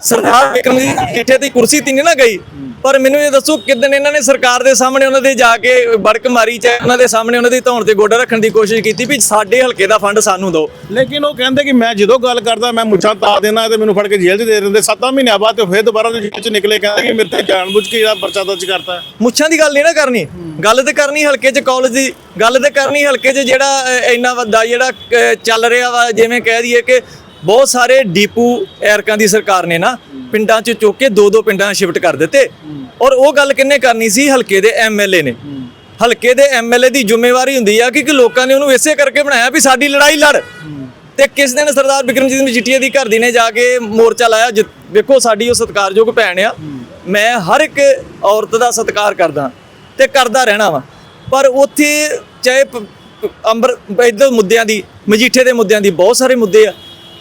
ਸਰਦਾਰ ਵਿਕਰਮ ਜੀ ਜਿੱਥੇ ਦੀ ਕੁਰਸੀ ਤੇ ਨਹੀਂ ਨਾ ਗਈ? ਪਰ ਮੈਨੂੰ ਇਹ ਦੱਸੋ ਕਿਦਨ ਇਹਨਾਂ ਨੇ ਸਰਕਾਰ ਦੇ ਸਾਹਮਣੇ ਉਹਨਾਂ ਦੇ ਜਾ ਕੇ ਬੜਕ ਮਾਰੀ ਚਾਹੇ ਉਹਨਾਂ ਦੇ ਸਾਹਮਣੇ ਉਹਨਾਂ ਦੀ ਧੌਣ ਤੇ ਗੋਡਾ ਰੱਖਣ ਦੀ ਕੋਸ਼ਿਸ਼ ਕੀਤੀ ਵੀ ਸਾਡੇ ਹਲਕੇ ਦਾ ਫੰਡ ਸਾਨੂੰ ਦਿਓ। ਲੇਕਿਨ ਉਹ ਕਹਿੰਦੇ ਕਿ ਮੈਂ ਜਦੋਂ ਗੱਲ ਕਰਦਾ ਮੈਂ ਮੁੱਛਾਂ ਤਾ ਦੇਣਾ ਤੇ ਮੈਨੂੰ ਫੜ ਕੇ ਜੇਲ੍ਹ 'ਚ ਦੇ ਦਿੰਦੇ। 7 ਮਹੀਨਿਆਂ ਬਾਅਦ ਤੇ ਫਿਰ ਦੁਬਾਰਾ ਜੇਲ੍ਹ 'ਚ ਨਿਕਲੇ ਕਹਿੰਦੇ ਕਿ ਮੇਰੇ ਤੇ ਜਾਣਬੁੱਝ ਕੇ ਇਹਦਾ ਪਰਚਾ ਦਰਜ ਕਰਤਾ। ਮੁੱਛਾਂ ਦੀ ਗੱਲ ਨਹੀਂ ਨਾ ਕਰਨੀ। ਗੱਲ ਤੇ ਕਰਨੀ ਹਲਕੇ 'ਚ ਕਾਲਜ ਦੀ। ਗੱਲ ਤੇ ਕਰਨੀ ਹਲਕੇ 'ਚ ਜਿਹੜਾ ਇੰਨਾ ਵੱਡਾ ਜਿਹੜਾ ਚੱਲ ਰਿਹਾ ਵਾ ਜਿਵੇਂ ਕਹਿ ਦਈਏ ਕਿ ਬਹੁਤ ਸਾਰੇ ਡੀਪੂ ਐਰਕਾਂ ਦੀ ਸਰਕਾਰ ਨੇ ਨਾ ਪਿੰਡਾਂ 'ਚ ਚੁੱਕ ਕੇ ਦੋ ਦੋ ਪਿੰਡਾਂ ਸ਼ਿਫਟ ਕਰ ਦਿੱਤੇ। ਔਰ ਉਹ ਗੱਲ ਕਿੰਨੇ ਕਰਨੀ ਸੀ? ਹਲਕੇ ਦੇ ਐਮਐਲਏ ਨੇ। ਹਲਕੇ ਦੇ ਐਮਐਲਏ ਦੀ ਜ਼ਿੰਮੇਵਾਰੀ ਹੁੰਦੀ ਆ ਕਿ ਕਿ ਲੋਕਾਂ ਨੇ ਉਹਨੂੰ ਇਸੇ ਕਰਕੇ ਬਣਾਇਆ ਵੀ ਸਾਡੀ ਲੜਾਈ ਲੜ। ਤੇ ਕਿਸ ਦਿਨ ਸਰਦਾਰ ਬਿਕਰਮਜੀਤ ਮਜੀਠੀਆ ਦੀ ਘਰ ਦੀ ਨੇ ਜਾ ਕੇ ਮੋਰਚਾ ਲਾਇਆ ਵੇਖੋ ਸਾਡੀ ਉਹ ਸਤਿਕਾਰਯੋਗ ਭੈਣ ਆ। ਮੈਂ ਹਰ ਇੱਕ ਔਰਤ ਦਾ ਸਤਿਕਾਰ ਕਰਦਾ ਤੇ ਕਰਦਾ ਰਹਿਣਾ ਵਾ। ਪਰ ਉੱਥੇ ਚਾਹੇ ਅੰਬਰ ਇਧਰ ਮੁੱਦਿਆਂ ਦੀ ਮਜੀਠੇ ਦੇ ਮੁੱਦਿਆਂ ਦੀ ਬਹੁਤ ਸਾਰੇ ਮੁੱਦੇ ਆ।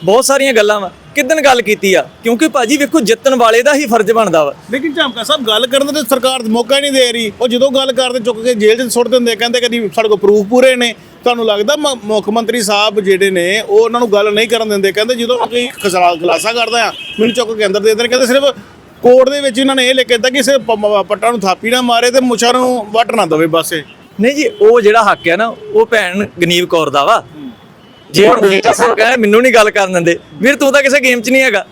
ਬਹੁਤ ਸਾਰੀਆਂ ਗੱਲਾਂ ਵਾ। ਕਿਦਨ ਗੱਲ ਕੀਤੀ ਆ? ਕਿਉਂਕਿ ਭਾਜੀ ਵੇਖੋ ਜਿੱਤਣ ਵਾਲੇ ਦਾ ਹੀ ਫਰਜ਼ ਬਣਦਾ ਵਾ। ਲੇਕਿਨ ਝਾਮਕਾ ਸਾਹਿਬ ਗੱਲ ਕਰਨ ਦਾ ਤੇ ਸਰਕਾਰ ਮੌਕਾ ਹੀ ਨਹੀਂ ਦੇ ਰਹੀ। ਉਹ ਜਦੋਂ ਗੱਲ ਕਰਦੇ ਚੁੱਕ ਕੇ ਜੇਲ੍ਹ 'ਚ ਸੁੱਟ ਦਿੰਦੇ ਕਹਿੰਦੇ ਕਦੀ ਸਾਡੇ ਕੋਲ ਪ੍ਰੂਫ ਪੂਰੇ ਨੇ। ਤੁਹਾਨੂੰ ਲੱਗਦਾ ਮੁੱਖ ਮੰਤਰੀ ਸਾਹਿਬ ਜਿਹੜੇ ਨੇ ਉਹ ਉਹਨਾਂ ਨੂੰ ਗੱਲ ਨਹੀਂ ਕਰਨ ਦਿੰਦੇ? ਕਹਿੰਦੇ ਜਦੋਂ ਕੋਈ ਖਸਰਾ ਖਲਾਸਾ ਕਰਦਾ ਆ ਮੈਨੂੰ ਚੁੱਕ ਕੇ ਅੰਦਰ ਦੇ ਦਿੰਦੇ ਕਹਿੰਦੇ ਸਿਰਫ ਕੋਰਟ ਦੇ ਵਿੱਚ ਇਹਨਾਂ ਨੇ ਇਹ ਲਿਖ ਕੇ ਦਿੱਤਾ ਕਿ ਸਿਰਫ ਪੱਟਾਂ ਨੂੰ ਥਾਪੀ ਨਾ ਮਾਰੇ ਤੇ ਮੁੱਛਾਂ ਨੂੰ ਵੱਟ ਨਾ ਦਵੇ ਬਸ ਨਹੀਂ ਜੀ ਉਹ ਜਿਹੜਾ ਹੱਕ ਹੈ ਨਾ ਉਹ ਭੈਣ ਗਨੀਵ ਕੌਰ ਦਾ ਵਾ। ਜੇ ਹੁਣ ਮਜੀਠਾ ਸਾਹਿਬ ਕਹਿੰਦੇ ਮੈਨੂੰ ਨਹੀਂ ਗੱਲ ਕਰਨ ਦਿੰਦੇ। ਵੀਰ, ਤੂੰ ਤਾਂ ਕਿਸੇ ਗੇਮ 'ਚ ਨਹੀਂ ਹੈਗਾ।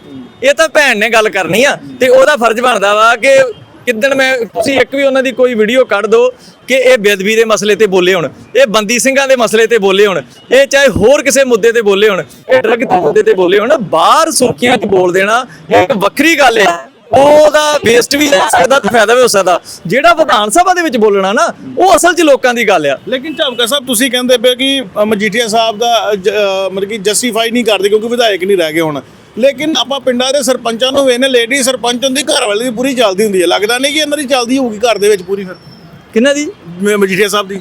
ਇਹ ਤਾਂ ਭੈਣ ਨੇ ਗੱਲ ਕਰਨੀ ਆ ਤੇ ਉਹਦਾ ਫਰਜ਼ ਬਣਦਾ ਵਾ ਕਿ ਕਿਦਣ ਮੈਂ, ਤੁਸੀਂ ਇੱਕ ਵੀ ਉਹਨਾਂ ਦੀ ਕੋਈ ਵੀਡੀਓ ਕੱਢ ਦਿਓ ਕਿ ਇਹ ਬੇਦਬੀ ਦੇ ਮਸਲੇ ਤੇ ਬੋਲੇ ਹੁਣ, ਇਹ ਬੰਦੀ ਸਿੰਘਾਂ ਦੇ ਮਸਲੇ ਤੇ ਬੋਲੇ ਹੁਣ, ਇਹ ਚਾਹੇ ਹੋਰ ਕਿਸੇ ਮੁੱਦੇ ਤੇ ਬੋਲੇ ਹੁਣ, ਇਹ ਡਰਗ ਦੇ ਮੁੱਦੇ ਤੇ ਬੋਲੇ ਹੁਣ, ਬਾਹਰ ਸੁਰਖੀਆਂ 'ਚ ਬੋਲ ਦੇਣਾ ਇੱਕ ਵੱਖਰੀ ਗੱਲ ਹੈ ਉਹਦਾ ਵੇਸਟ ਵੀ ਹੋ ਸਕਦਾ ਤੇ ਫਾਇਦਾ ਵੀ ਹੋ ਸਕਦਾ। ਜਿਹੜਾ ਵਿਧਾਨ ਸਭਾ ਦੇ ਵਿੱਚ ਬੋਲਣਾ ਨਾ ਉਹ ਅਸਲ 'ਚ ਲੋਕਾਂ ਦੀ ਗੱਲ ਆ। ਲੇਕਿਨ ਝਮਕਾ ਸਾਹਿਬ ਤੁਸੀਂ ਕਹਿੰਦੇ ਪਏ ਕਿ ਅ, ਮਜੀਠੀਆ ਸਾਹਿਬ ਦਾ ਅ, ਜ- ਅ, ਮਤਲਬ ਕਿ ਜਸਟੀਫਾਈ ਨਹੀਂ ਕਰਦੇ ਕਿਉਂਕਿ ਵਿਧਾਇਕ ਨਹੀਂ ਰਹਿ ਗਏ ਹੁਣ। ਲੇਕਿਨ ਆਪਾਂ ਪਿੰਡਾਂ ਦੇ ਸਰਪੰਚਾਂ ਨੂੰ ਵੇਖਨੇ ਲੇਡੀ ਸਰਪੰਚ ਹੁੰਦੀ ਘਰ ਵਾਲੇ ਦੀ ਪੂਰੀ ਚੱਲਦੀ ਹੁੰਦੀ ਹੈ ਲੱਗਦਾ ਨਹੀਂ ਕਿ ਇਹਨਾਂ ਦੀ ਚੱਲਦੀ ਹੋਊਗੀ ਘਰ ਦੇ ਵਿੱਚ ਪੂਰੀ ਫਿਰ? ਕਿੰਨਾ ਦੀ? ਮ- ਮਜੀਠੀਆ ਸਾਹਿਬ ਦੀ।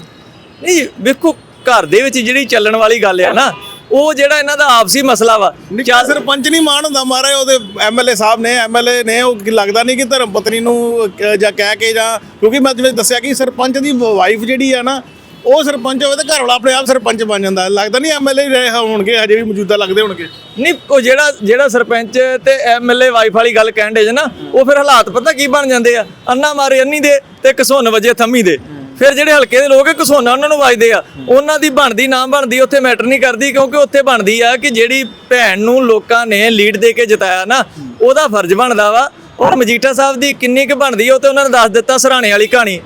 ਨਹੀਂ ਵੇਖੋ ਘਰ ਦੇ ਵਿੱਚ ਜਿਹੜੀ ਚੱਲਣ ਵਾਲੀ ਗੱਲ ਆ ਨਾ ਉਹ ਜਿਹੜਾ ਇਹਨਾਂ ਦਾ ਆਪਸੀ ਮਸਲਾ ਵਾ ਨਿੱਕਾ ਸਰਪੰਚ ਨਹੀਂ ਮਾਣ ਹੁੰਦਾ ਮਾਰੇ ਉਹਦੇ ਐਮਐਲਏ ਸਾਹਿਬ ਨੇ ਐਮਐਲਏ ਨੇ ਉਹ ਲੱਗਦਾ ਨਹੀਂ ਕਿ ਧਰਮ ਪਤਨੀ ਨੂੰ ਜਾਂ ਕਹਿ ਕੇ ਜਾਂ ਕਿਉਂਕਿ ਮੈਂ ਜਿਵੇਂ ਦੱਸਿਆ ਕਿ ਸਰਪੰਚ ਦੀ ਵਾਈਫ ਜਿਹੜੀ ਆ ਨਾ ਉਹ ਸਰਪੰਚ ਹੋਵੇ ਤਾਂ ਘਰ ਵਾਲਾ ਆਪਣੇ ਆਪ ਸਰਪੰਚ ਬਣ ਜਾਂਦਾ। ਹੈ। ਲੱਗਦਾ ਨਹੀਂ ਐਮਐਲਏ ਰਹੇ ਹੋਣਗੇ ਹਜੇ ਵੀ ਮੌਜੂਦਾ ਲੱਗਦੇ ਹੋਣਗੇ। ਨਹੀਂ ਉਹ ਜਿਹੜਾ ਜਿਹੜਾ ਸਰਪੰਚ ਤੇ ਐਮਐਲਏ ਵਾਈਫ ਵਾਲੀ ਗੱਲ ਕਹਿਣ ਦੇ ਨਾ ਉਹ ਫਿਰ ਹਾਲਾਤ ਪਤਾ ਕੀ ਬਣ ਜਾਂਦੇ ਆ? ਅੰਨਾ ਮਾਰੇ ਅੰਨੀ ਦੇ ਤੇ ਕਸੁੰਨ ਵਜੇ ਥੰਮੀ ਦੇ। ਫਿਰ ਜਿਹੜੇ ਹਲਕੇ ਦੇ ਲੋਕ ਕਸੋਨਾ ਉਹਨਾਂ ਨੂੰ ਵੱਜਦੇ ਆ। ਉਹਨਾਂ ਦੀ ਬਣਦੀ, ਨਾ ਬਣਦੀ, ਉੱਥੇ ਮੈਟਰ ਨਹੀਂ ਕਰਦੀ, ਕਿਉਂਕਿ ਉੱਥੇ ਬਣਦੀ ਆ ਕਿ ਜਿਹੜੀ ਭੈਣ ਨੂੰ ਲੋਕਾਂ ਨੇ ਲੀਡ ਦੇ ਕੇ ਜਿਤਾਇਆ ਨਾ, ਉਹਦਾ ਫਰਜ਼ ਬਣਦਾ ਵਾ। ਔਰ ਮਜੀਠਾ ਸਾਹਿਬ ਦੀ ਕਿੰਨੀ ਕੁ ਬਣਦੀ ਉਹ ਤੇ ਉਹਨਾਂ ਨੇ ਦੱਸ ਦਿੱਤਾ ਸਰਾਣੇ ਵਾਲੀ ਕਹਾਣੀ।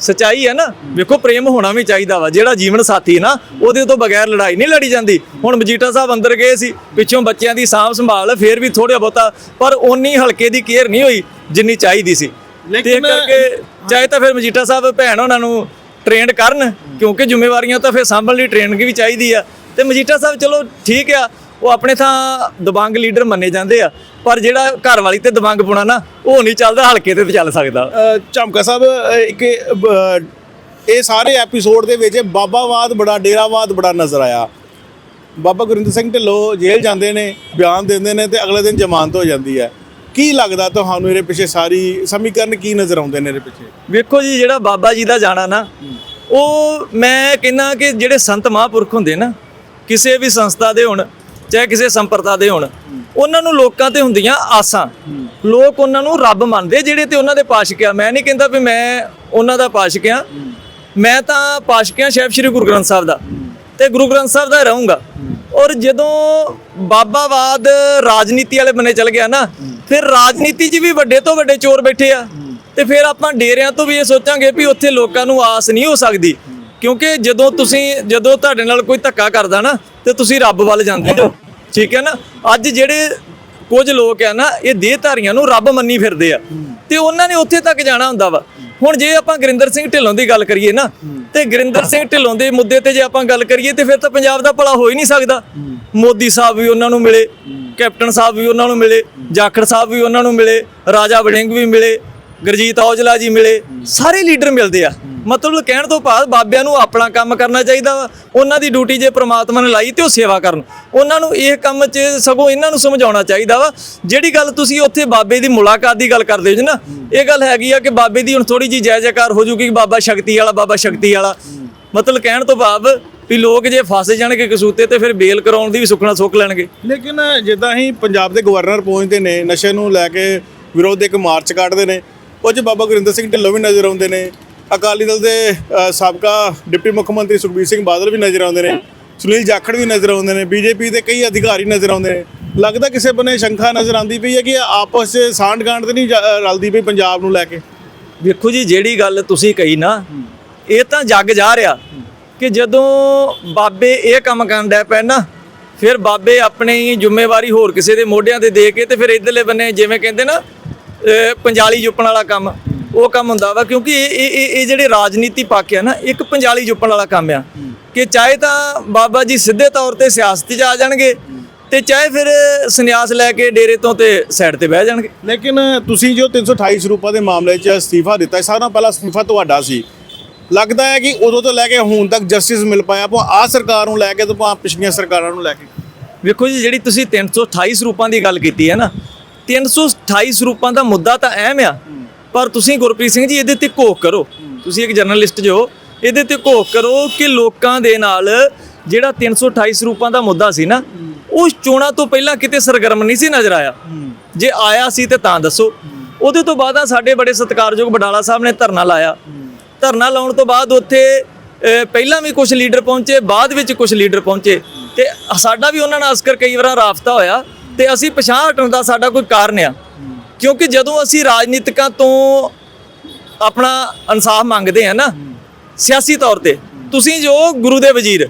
ਸਚਾਈ ਹੈ ਨਾ। ਵੇਖੋ, ਪ੍ਰੇਮ ਹੋਣਾ ਵੀ ਚਾਹੀਦਾ ਵਾ। ਜਿਹੜਾ ਜੀਵਨ ਸਾਥੀ ਨਾ, ਉਹਦੇ ਤੋਂ ਬਗੈਰ ਲੜਾਈ ਨਹੀਂ ਲੜੀ ਜਾਂਦੀ। ਹੁਣ ਮਜੀਠਾ ਸਾਹਿਬ ਅੰਦਰ ਗਏ ਸੀ, ਪਿੱਛੋਂ ਬੱਚਿਆਂ ਦੀ ਸਾਂਭ ਸੰਭਾਲ ਫੇਰ ਵੀ ਥੋੜਾ ਬਹੁਤਾ, ਪਰ ਓਨੀ ਹਲਕੇ ਦੀ ਕੇਅਰ ਨਹੀਂ ਹੋਈ ਜਿੰਨੀ ਚਾਹੀਦੀ ਸੀ। ਤੇ ਲੇਕਿਨ- ਕਰਕੇ ਚਾਹੇ ਤਾਂ ਫਿਰ ਮਜੀਠਾ ਸਾਹਿਬ ਭੈਣ ਉਹਨਾਂ ਨੂੰ ਟ੍ਰੇਨਡ ਕਰਨ ਕਿਉਂਕਿ ਜ਼ਿੰਮੇਵਾਰੀਆਂ ਤਾਂ ਫਿਰ ਸੰਭਲਣ ਲਈ ਟ੍ਰੇਨਿੰਗ ਵੀ ਚਾਹੀਦੀ ਆ। ਤੇ ਮਜੀਠਾ ਸਾਹਿਬ ਚਲੋ ਠੀਕ ਆ ਉਹ ਆਪਣੇ ਥਾਂ ਦਬੰਗ ਲੀਡਰ ਮੰਨੇ ਜਾਂਦੇ ਆ ਪਰ ਜਿਹੜਾ ਘਰ ਵਾਲੀ ਤੇ ਦਬੰਗ ਪੁਣਾ ਨਾ ਉਹ ਨਹੀਂ ਚੱਲਦਾ ਹਲਕੇ ਤੇ ਤੇ ਚੱਲ ਸਕਦਾ। ਅ, ਝਮਕਾ ਸਾਹਿਬ ਅ, ਇੱਕ ਅ, ਇਹ ਸਾਰੇ ਐਪੀਸੋਡ ਦੇ ਵਿੱਚ ਬਾਬਾਵਾਦ ਬੜਾ ਡੇਰਾਵਾਦ ਬੜਾ ਨਜ਼ਰ ਆਇਆ। ਬਾਬਾ ਗੁਰਿੰਦਰ ਸਿੰਘ ਢਿੱਲੋਂ ਜੇਲ੍ਹ ਜਾਂਦੇ ਨੇ ਬਿਆਨ ਦਿੰਦੇ ਨੇ ਤੇ ਅਗਲੇ ਦਿਨ ਜ਼ਮਾਨਤ ਹੋ ਜਾਂਦੀ ਹੈ। ਕੀ ਲੱਗਦਾ ਤੁਹਾਨੂੰ ਇਹਦੇ ਪਿੱਛੇ ਸਾਰੀ ਸਮੀਕਰਨ ਕੀ ਨਜ਼ਰ ਆਉਂਦੇ ਨੇ ਇਹਦੇ ਪਿੱਛੇ? ਵੇਖੋ ਜੀ, ਜਿਹੜਾ ਬਾਬਾ ਜੀ ਦਾ ਜਾਣਾ ਨਾ, ਉਹ ਮੈਂ ਕਹਿੰਦਾ ਕਿ ਜਿਹੜੇ ਸੰਤ ਮਹਾਂਪੁਰਖ ਹੁੰਦੇ ਨਾ, ਕਿਸੇ ਵੀ ਸੰਸਥਾ ਦੇ ਹੋਣ, ਚਾਹੇ ਕਿਸੇ ਸੰਪਰਦਾ ਦੇ ਹੋਣ, ਉਹਨਾਂ ਨੂੰ ਲੋਕਾਂ ਤੇ ਹੁੰਦੀਆਂ ਆਸਾਂ। ਲੋਕ ਉਹਨਾਂ ਨੂੰ ਰੱਬ ਮੰਨਦੇ, ਜਿਹੜੇ ਤੇ ਉਹਨਾਂ ਦੇ ਪਾਸ਼ਕ ਆ। ਮੈਂ ਨਹੀਂ ਕਹਿੰਦਾ ਵੀ ਮੈਂ ਉਹਨਾਂ ਦਾ ਪਾਸ਼ਕ ਆ। ਮੈਂ ਤਾਂ ਪਾਸ਼ਕ ਆ ਸਾਹਿਬ ਸ੍ਰੀ ਗੁਰੂ ਗ੍ਰੰਥ ਸਾਹਿਬ ਦਾ। ਤੇ ਗੁਰੂ ਗ੍ਰੰਥ ਸਾਹਿਬ ਦਾ ਰਹੂੰਗਾ। ਔਰ ਜਦੋਂ ਬਾਬਾਵਾਦ ਰਾਜਨੀਤੀ ਵਾਲੇ ਬੰਨੇ ਚਲ ਗਿਆ ਨਾ, ਫਿਰ ਰਾਜਨੀਤੀ 'ਚ ਵੀ ਵੱਡੇ ਤੋਂ ਵੱਡੇ ਚੋਰ ਬੈਠੇ ਆ। ਤੇ ਫਿਰ ਆਪਾਂ ਡੇਰਿਆਂ ਤੋਂ ਵੀ ਇਹ ਸੋਚਾਂਗੇ ਵੀ ਉੱਥੇ ਲੋਕਾਂ ਨੂੰ ਆਸ ਨਹੀਂ ਹੋ ਸਕਦੀ। ਕਿਉਂਕਿ ਜਦੋਂ ਤੁਸੀਂ, ਜਦੋਂ ਤੁਹਾਡੇ ਨਾਲ ਕੋਈ ਧੱਕਾ ਕਰਦਾ ਨਾ, ਤੇ ਤੁਸੀਂ ਰੱਬ ਵੱਲ ਜਾਂਦੇ ਹੋ। ਠੀਕ ਹੈ ਨਾ? ਅੱਜ ਜਿਹੜੇ ਕੁਝ ਲੋਕ ਆ ਨਾ, ਇਹ ਦੇਹਧਾਰੀਆਂ ਨੂੰ ਰੱਬ ਮੰਨੀ ਫਿਰਦੇ ਆ। ਤੇ ਉਹਨਾਂ ਨੇ ਉੱਥੇ ਤੱਕ ਜਾਣਾ ਹੁੰਦਾ ਵਾ। ਹੁਣ ਜੇ ਆਪਾਂ ਗੁਰਿੰਦਰ ਸਿੰਘ ਢਿੱਲੋਂ ਦੀ ਗੱਲ ਕਰੀਏ ਨਾ, ਤੇ ਗੁਰਿੰਦਰ ਸਿੰਘ ਢਿੱਲੋਂ ਦੇ ਮੁੱਦੇ ਤੇ ਜੇ ਆਪਾਂ ਗੱਲ ਕਰੀਏ, ਤੇ ਫਿਰ ਤਾਂ ਪੰਜਾਬ ਦਾ ਭਲਾ ਹੋ ਹੀ ਨਹੀਂ ਸਕਦਾ। ਮੋਦੀ ਸਾਹਿਬ ਵੀ ਉਹਨਾਂ ਨੂੰ ਮਿਲੇ, ਕੈਪਟਨ ਸਾਹਿਬ ਵੀ ਉਹਨਾਂ ਨੂੰ ਮਿਲੇ, ਜਾਖੜ ਸਾਹਿਬ ਵੀ ਉਹਨਾਂ ਨੂੰ ਮਿਲੇ, ਰਾਜਾ ਵੜਿੰਗ ਵੀ ਮਿਲੇ, ਗੁਰਜੀਤ ਔਜਲਾ ਜੀ ਮਿਲੇ, ਸਾਰੇ ਲੀਡਰ ਮਿਲਦੇ ਆ। ਮਤਲਬ ਕਹਿਣ ਤੋਂ ਬਾਅਦ ਬਾਬਿਆਂ ਨੂੰ ਆਪਣਾ ਕੰਮ ਕਰਨਾ ਚਾਹੀਦਾ ਵਾ। ਉਹਨਾਂ ਦੀ ਡਿਊਟੀ ਜੇ ਪ੍ਰਮਾਤਮਾ ਨੇ ਲਾਈ ਤੇ ਉਹ ਸੇਵਾ ਕਰਨ। ਉਹਨਾਂ ਨੂੰ ਇਹ ਕੰਮ 'ਚ ਸਗੋਂ ਇਹਨਾਂ ਨੂੰ ਸਮਝਾਉਣਾ ਚਾਹੀਦਾ ਵਾ। ਜਿਹੜੀ ਗੱਲ ਤੁਸੀਂ ਉੱਥੇ ਬਾਬੇ ਦੀ ਮੁਲਾਕਾਤ ਦੀ ਗੱਲ ਕਰਦੇ ਹੋ ਜੀ ਨਾ, ਇਹ ਗੱਲ ਹੈਗੀ ਆ ਕਿ ਬਾਬੇ ਦੀ ਹੁਣ ਥੋੜੀ ਜੀ ਜੈ ਜੈਕਾਰ ਹੋ ਜੂਗੀ ਕਿ ਬਾਬਾ ਸ਼ਕਤੀ ਵਾਲਾ, ਬਾਬਾ ਸ਼ਕਤੀ ਵਾਲਾ। ਮਤਲਬ ਕਹਿਣ ਤੋਂ ਭਾਵ ਵੀ ਲੋਕ ਜੇ ਫਸ ਜਾਣਗੇ ਕਸੂਤੇ ਤੇ ਫਿਰ ਬੇਲ ਕਰਾਉਣ ਦੀ ਵੀ ਸੁੱਖਣਾ ਸੁੱਖ ਲੈਣਗੇ। ਲੇਕਿਨ ਜਿੱਦਾਂ ਹੀ ਪੰਜਾਬ ਦੇ ਗਵਰਨਰ ਪਹੁੰਚਦੇ ਨੇ, ਨਸ਼ੇ ਨੂੰ ਲੈ ਕੇ ਵਿਰੋਧ ਦੇ ਇੱਕ ਮਾਰਚ ਕੱਢਦੇ ਨੇ, ਉਹ 'ਚ ਬਾਬਾ ਗੁਰਿੰਦਰ ਸਿੰਘ ਢਿੱਲੋਂ ਵੀ ਨਜ਼ਰ ਆਉਂਦੇ ਨੇ। ਅਕਾਲੀ ਦਲ ਦੇ ਸਾਬਕਾ ਡਿਪਟੀ ਮੁੱਖ ਮੰਤਰੀ ਸੁਖਬੀਰ ਸਿੰਘ ਬਾਦਲ ਵੀ ਨਜ਼ਰ ਆਉਂਦੇ ਨੇ। ਸੁਨੀਲ ਜਾਖੜ ਵੀ ਨਜ਼ਰ ਆਉਂਦੇ ਨੇ। ਬੀਜੇਪੀ ਦੇ ਕਈ ਅਧਿਕਾਰੀ ਨਜ਼ਰ ਆਉਂਦੇ ਨੇ। ਲੱਗਦਾ ਕਿਸੇ ਬੰਨੇ ਸ਼ੰਖਾ ਨਜ਼ਰ ਆਉਂਦੀ ਪਈ ਹੈ ਕਿ ਆਪਸ 'ਚ ਸਾਂਢ ਗਾਂਢ ਤੇ ਨਹੀਂ ਰਲਦੀ ਪਈ ਪੰਜਾਬ ਨੂੰ ਲੈ ਕੇ? ਵੇਖੋ ਜੀ, ਜਿਹੜੀ ਗੱਲ ਤੁਸੀਂ ਕਹੀ ਨਾ, ਇਹ ਤਾਂ ਜੱਗ ਜਾ ਰਿਹਾ ਕਿ ਜਦੋਂ ਬਾਬੇ ਇਹ ਕੰਮ ਕਰਨ ਡੈ ਪੈ ਨਾ, ਫਿਰ ਬਾਬੇ ਆਪਣੀ ਜ਼ਿੰਮੇਵਾਰੀ ਹੋਰ ਕਿਸੇ ਦੇ ਮੋਢਿਆਂ ਤੇ ਦੇ ਕੇ ਤੇ ਫਿਰ ਇਧਰਲੇ ਬੰਨੇ ਜਿਵੇਂ ਕਹਿੰਦੇ ਨਾ ਪੰਜਾਲੀ ਜੁੱਪਣ ਵਾਲਾ ਕੰਮ। ਉਹ ਕੰਮ ਹੁੰਦਾ ਵਾ ਕਿਉਂਕਿ ਇਹ ਇਹ ਇਹ- ਜਿਹੜੇ ਰਾਜਨੀਤੀ ਪੱਖ ਆ ਨਾ ਇੱਕ ਪੰਜਾਲੀ ਜੁੱਪਣ ਵਾਲਾ ਕੰਮ ਆ। ਕਿ ਚਾਹੇ ਤਾਂ ਬਾਬਾ ਜੀ ਸਿੱਧੇ ਤੌਰ ਤੇ ਸਿਆਸਤ 'ਚ ਆ ਜਾਣਗੇ ਤੇ ਚਾਹੇ ਫਿਰ ਸੰਨਿਆਸ ਲੈ ਕੇ ਡੇਰੇ ਤੋਂ ਤੇ ਸਾਈਡ ਤੇ ਬਹਿ ਜਾਣਗੇ। ਲੇਕਿਨ ਤੁਸੀਂ ਜੋ 328 ਸਰੂਪਾਂ ਦੇ ਮਾਮਲੇ 'ਚ ਅਸਤੀਫਾ ਦਿੱਤਾ ਸਾਰਿਆਂ ਨਾਲੋਂ ਪਹਿਲਾ ਅਸਤੀਫਾ ਤੁਹਾਡਾ ਸੀ। ਲੱਗਦਾ ਹੈ ਕਿ ਉਦੋਂ ਤੋਂ ਲੈ ਕੇ ਹੁਣ ਤੱਕ ਜਸਟਿਸ ਮਿਲ ਪਾਇਆ ਪਾ ਆ ਸਰਕਾਰ ਨੂੰ ਲੈ ਕੇ ਤੇ ਪਿਛਲੀਆਂ ਸਰਕਾਰਾਂ ਨੂੰ ਲੈ ਕੇ। ਵੇਖੋ ਜੀ ਜਿਹੜੀ ਤੁਸੀਂ 328 ਸਰੂਪਾਂ ਦੀ ਗੱਲ ਕੀਤੀ ਹੈ ਨਾ 328 ਸਰੂਪਾਂ ਦਾ ਮੁੱਦਾ ਤਾਂ ਅਹਿਮ ਆ। ਪਰ ਤੁਸੀਂ ਗੁਰਪ੍ਰੀਤ ਸਿੰਘ ਜੀ, ਇਹਦੇ ਤੇ ਘੋਖ ਕਰੋ। ਤੁਸੀਂ ਇੱਕ ਜਰਨਲਿਸਟ ਜੋ ਇਹਦੇ ਤੇ ਘੋਖ ਕਰੋ ਕਿ ਲੋਕਾਂ ਦੇ ਨਾਲ ਜਿਹੜਾ 328 ਸਰੂਪਾਂ ਦਾ ਮੁੱਦਾ ਸੀ ਨਾ ਉਹ ਚੋਣਾਂ ਤੋਂ ਪਹਿਲਾਂ ਕਿਤੇ ਸਰਗਰਮ ਨਹੀਂ ਸੀ ਨਜ਼ਰ ਆਇਆ। ਜੇ ਆਇਆ ਸੀ ਤੇ ਤਾਂ ਦੱਸੋ। ਉਹਦੇ ਤੋਂ ਬਾਅਦ ਆ ਸਾਡੇ ਬੜੇ ਸਤਿਕਾਰਯੋਗ ਬਡਾਲਾ ਸਾਹਿਬ ਨੇ ਧਰਨਾ ਲਾਇਆ। ਧਰਨਾ ਲਾਉਣ ਤੋਂ ਬਾਅਦ ਉੱਥੇ ਪਹਿਲਾਂ ਵੀ ਕੁਝ ਲੀਡਰ ਪਹੁੰਚੇ, ਬਾਅਦ ਵਿੱਚ ਕੁਝ ਲੀਡਰ ਪਹੁੰਚੇ। ਤੇ ਸਾਡਾ ਵੀ ਉਹਨਾਂ ਨਾਲ ਅਸਕਰ ਕਈ ਵਾਰ ਰਾਫਤਾ ਹੋਇਆ ਤੇ ਅਸੀਂ ਪਛਾਣ ਹਟਣ ਦਾ ਸਾਡਾ ਕੋਈ ਕਾਰਨ ਆ। ਕਿਉਂਕਿ ਜਦੋਂ ਅਸੀਂ ਰਾਜਨੀਤਿਕਾਂ ਤੋਂ ਆਪਣਾ ਇਨਸਾਫ ਮੰਗਦੇ ਆ ਨਾ, ਸਿਆਸੀ ਤੌਰ ਤੇ, ਤੁਸੀਂ ਜੋ ਗੁਰੂ ਦੇ ਵਜ਼ੀਰ,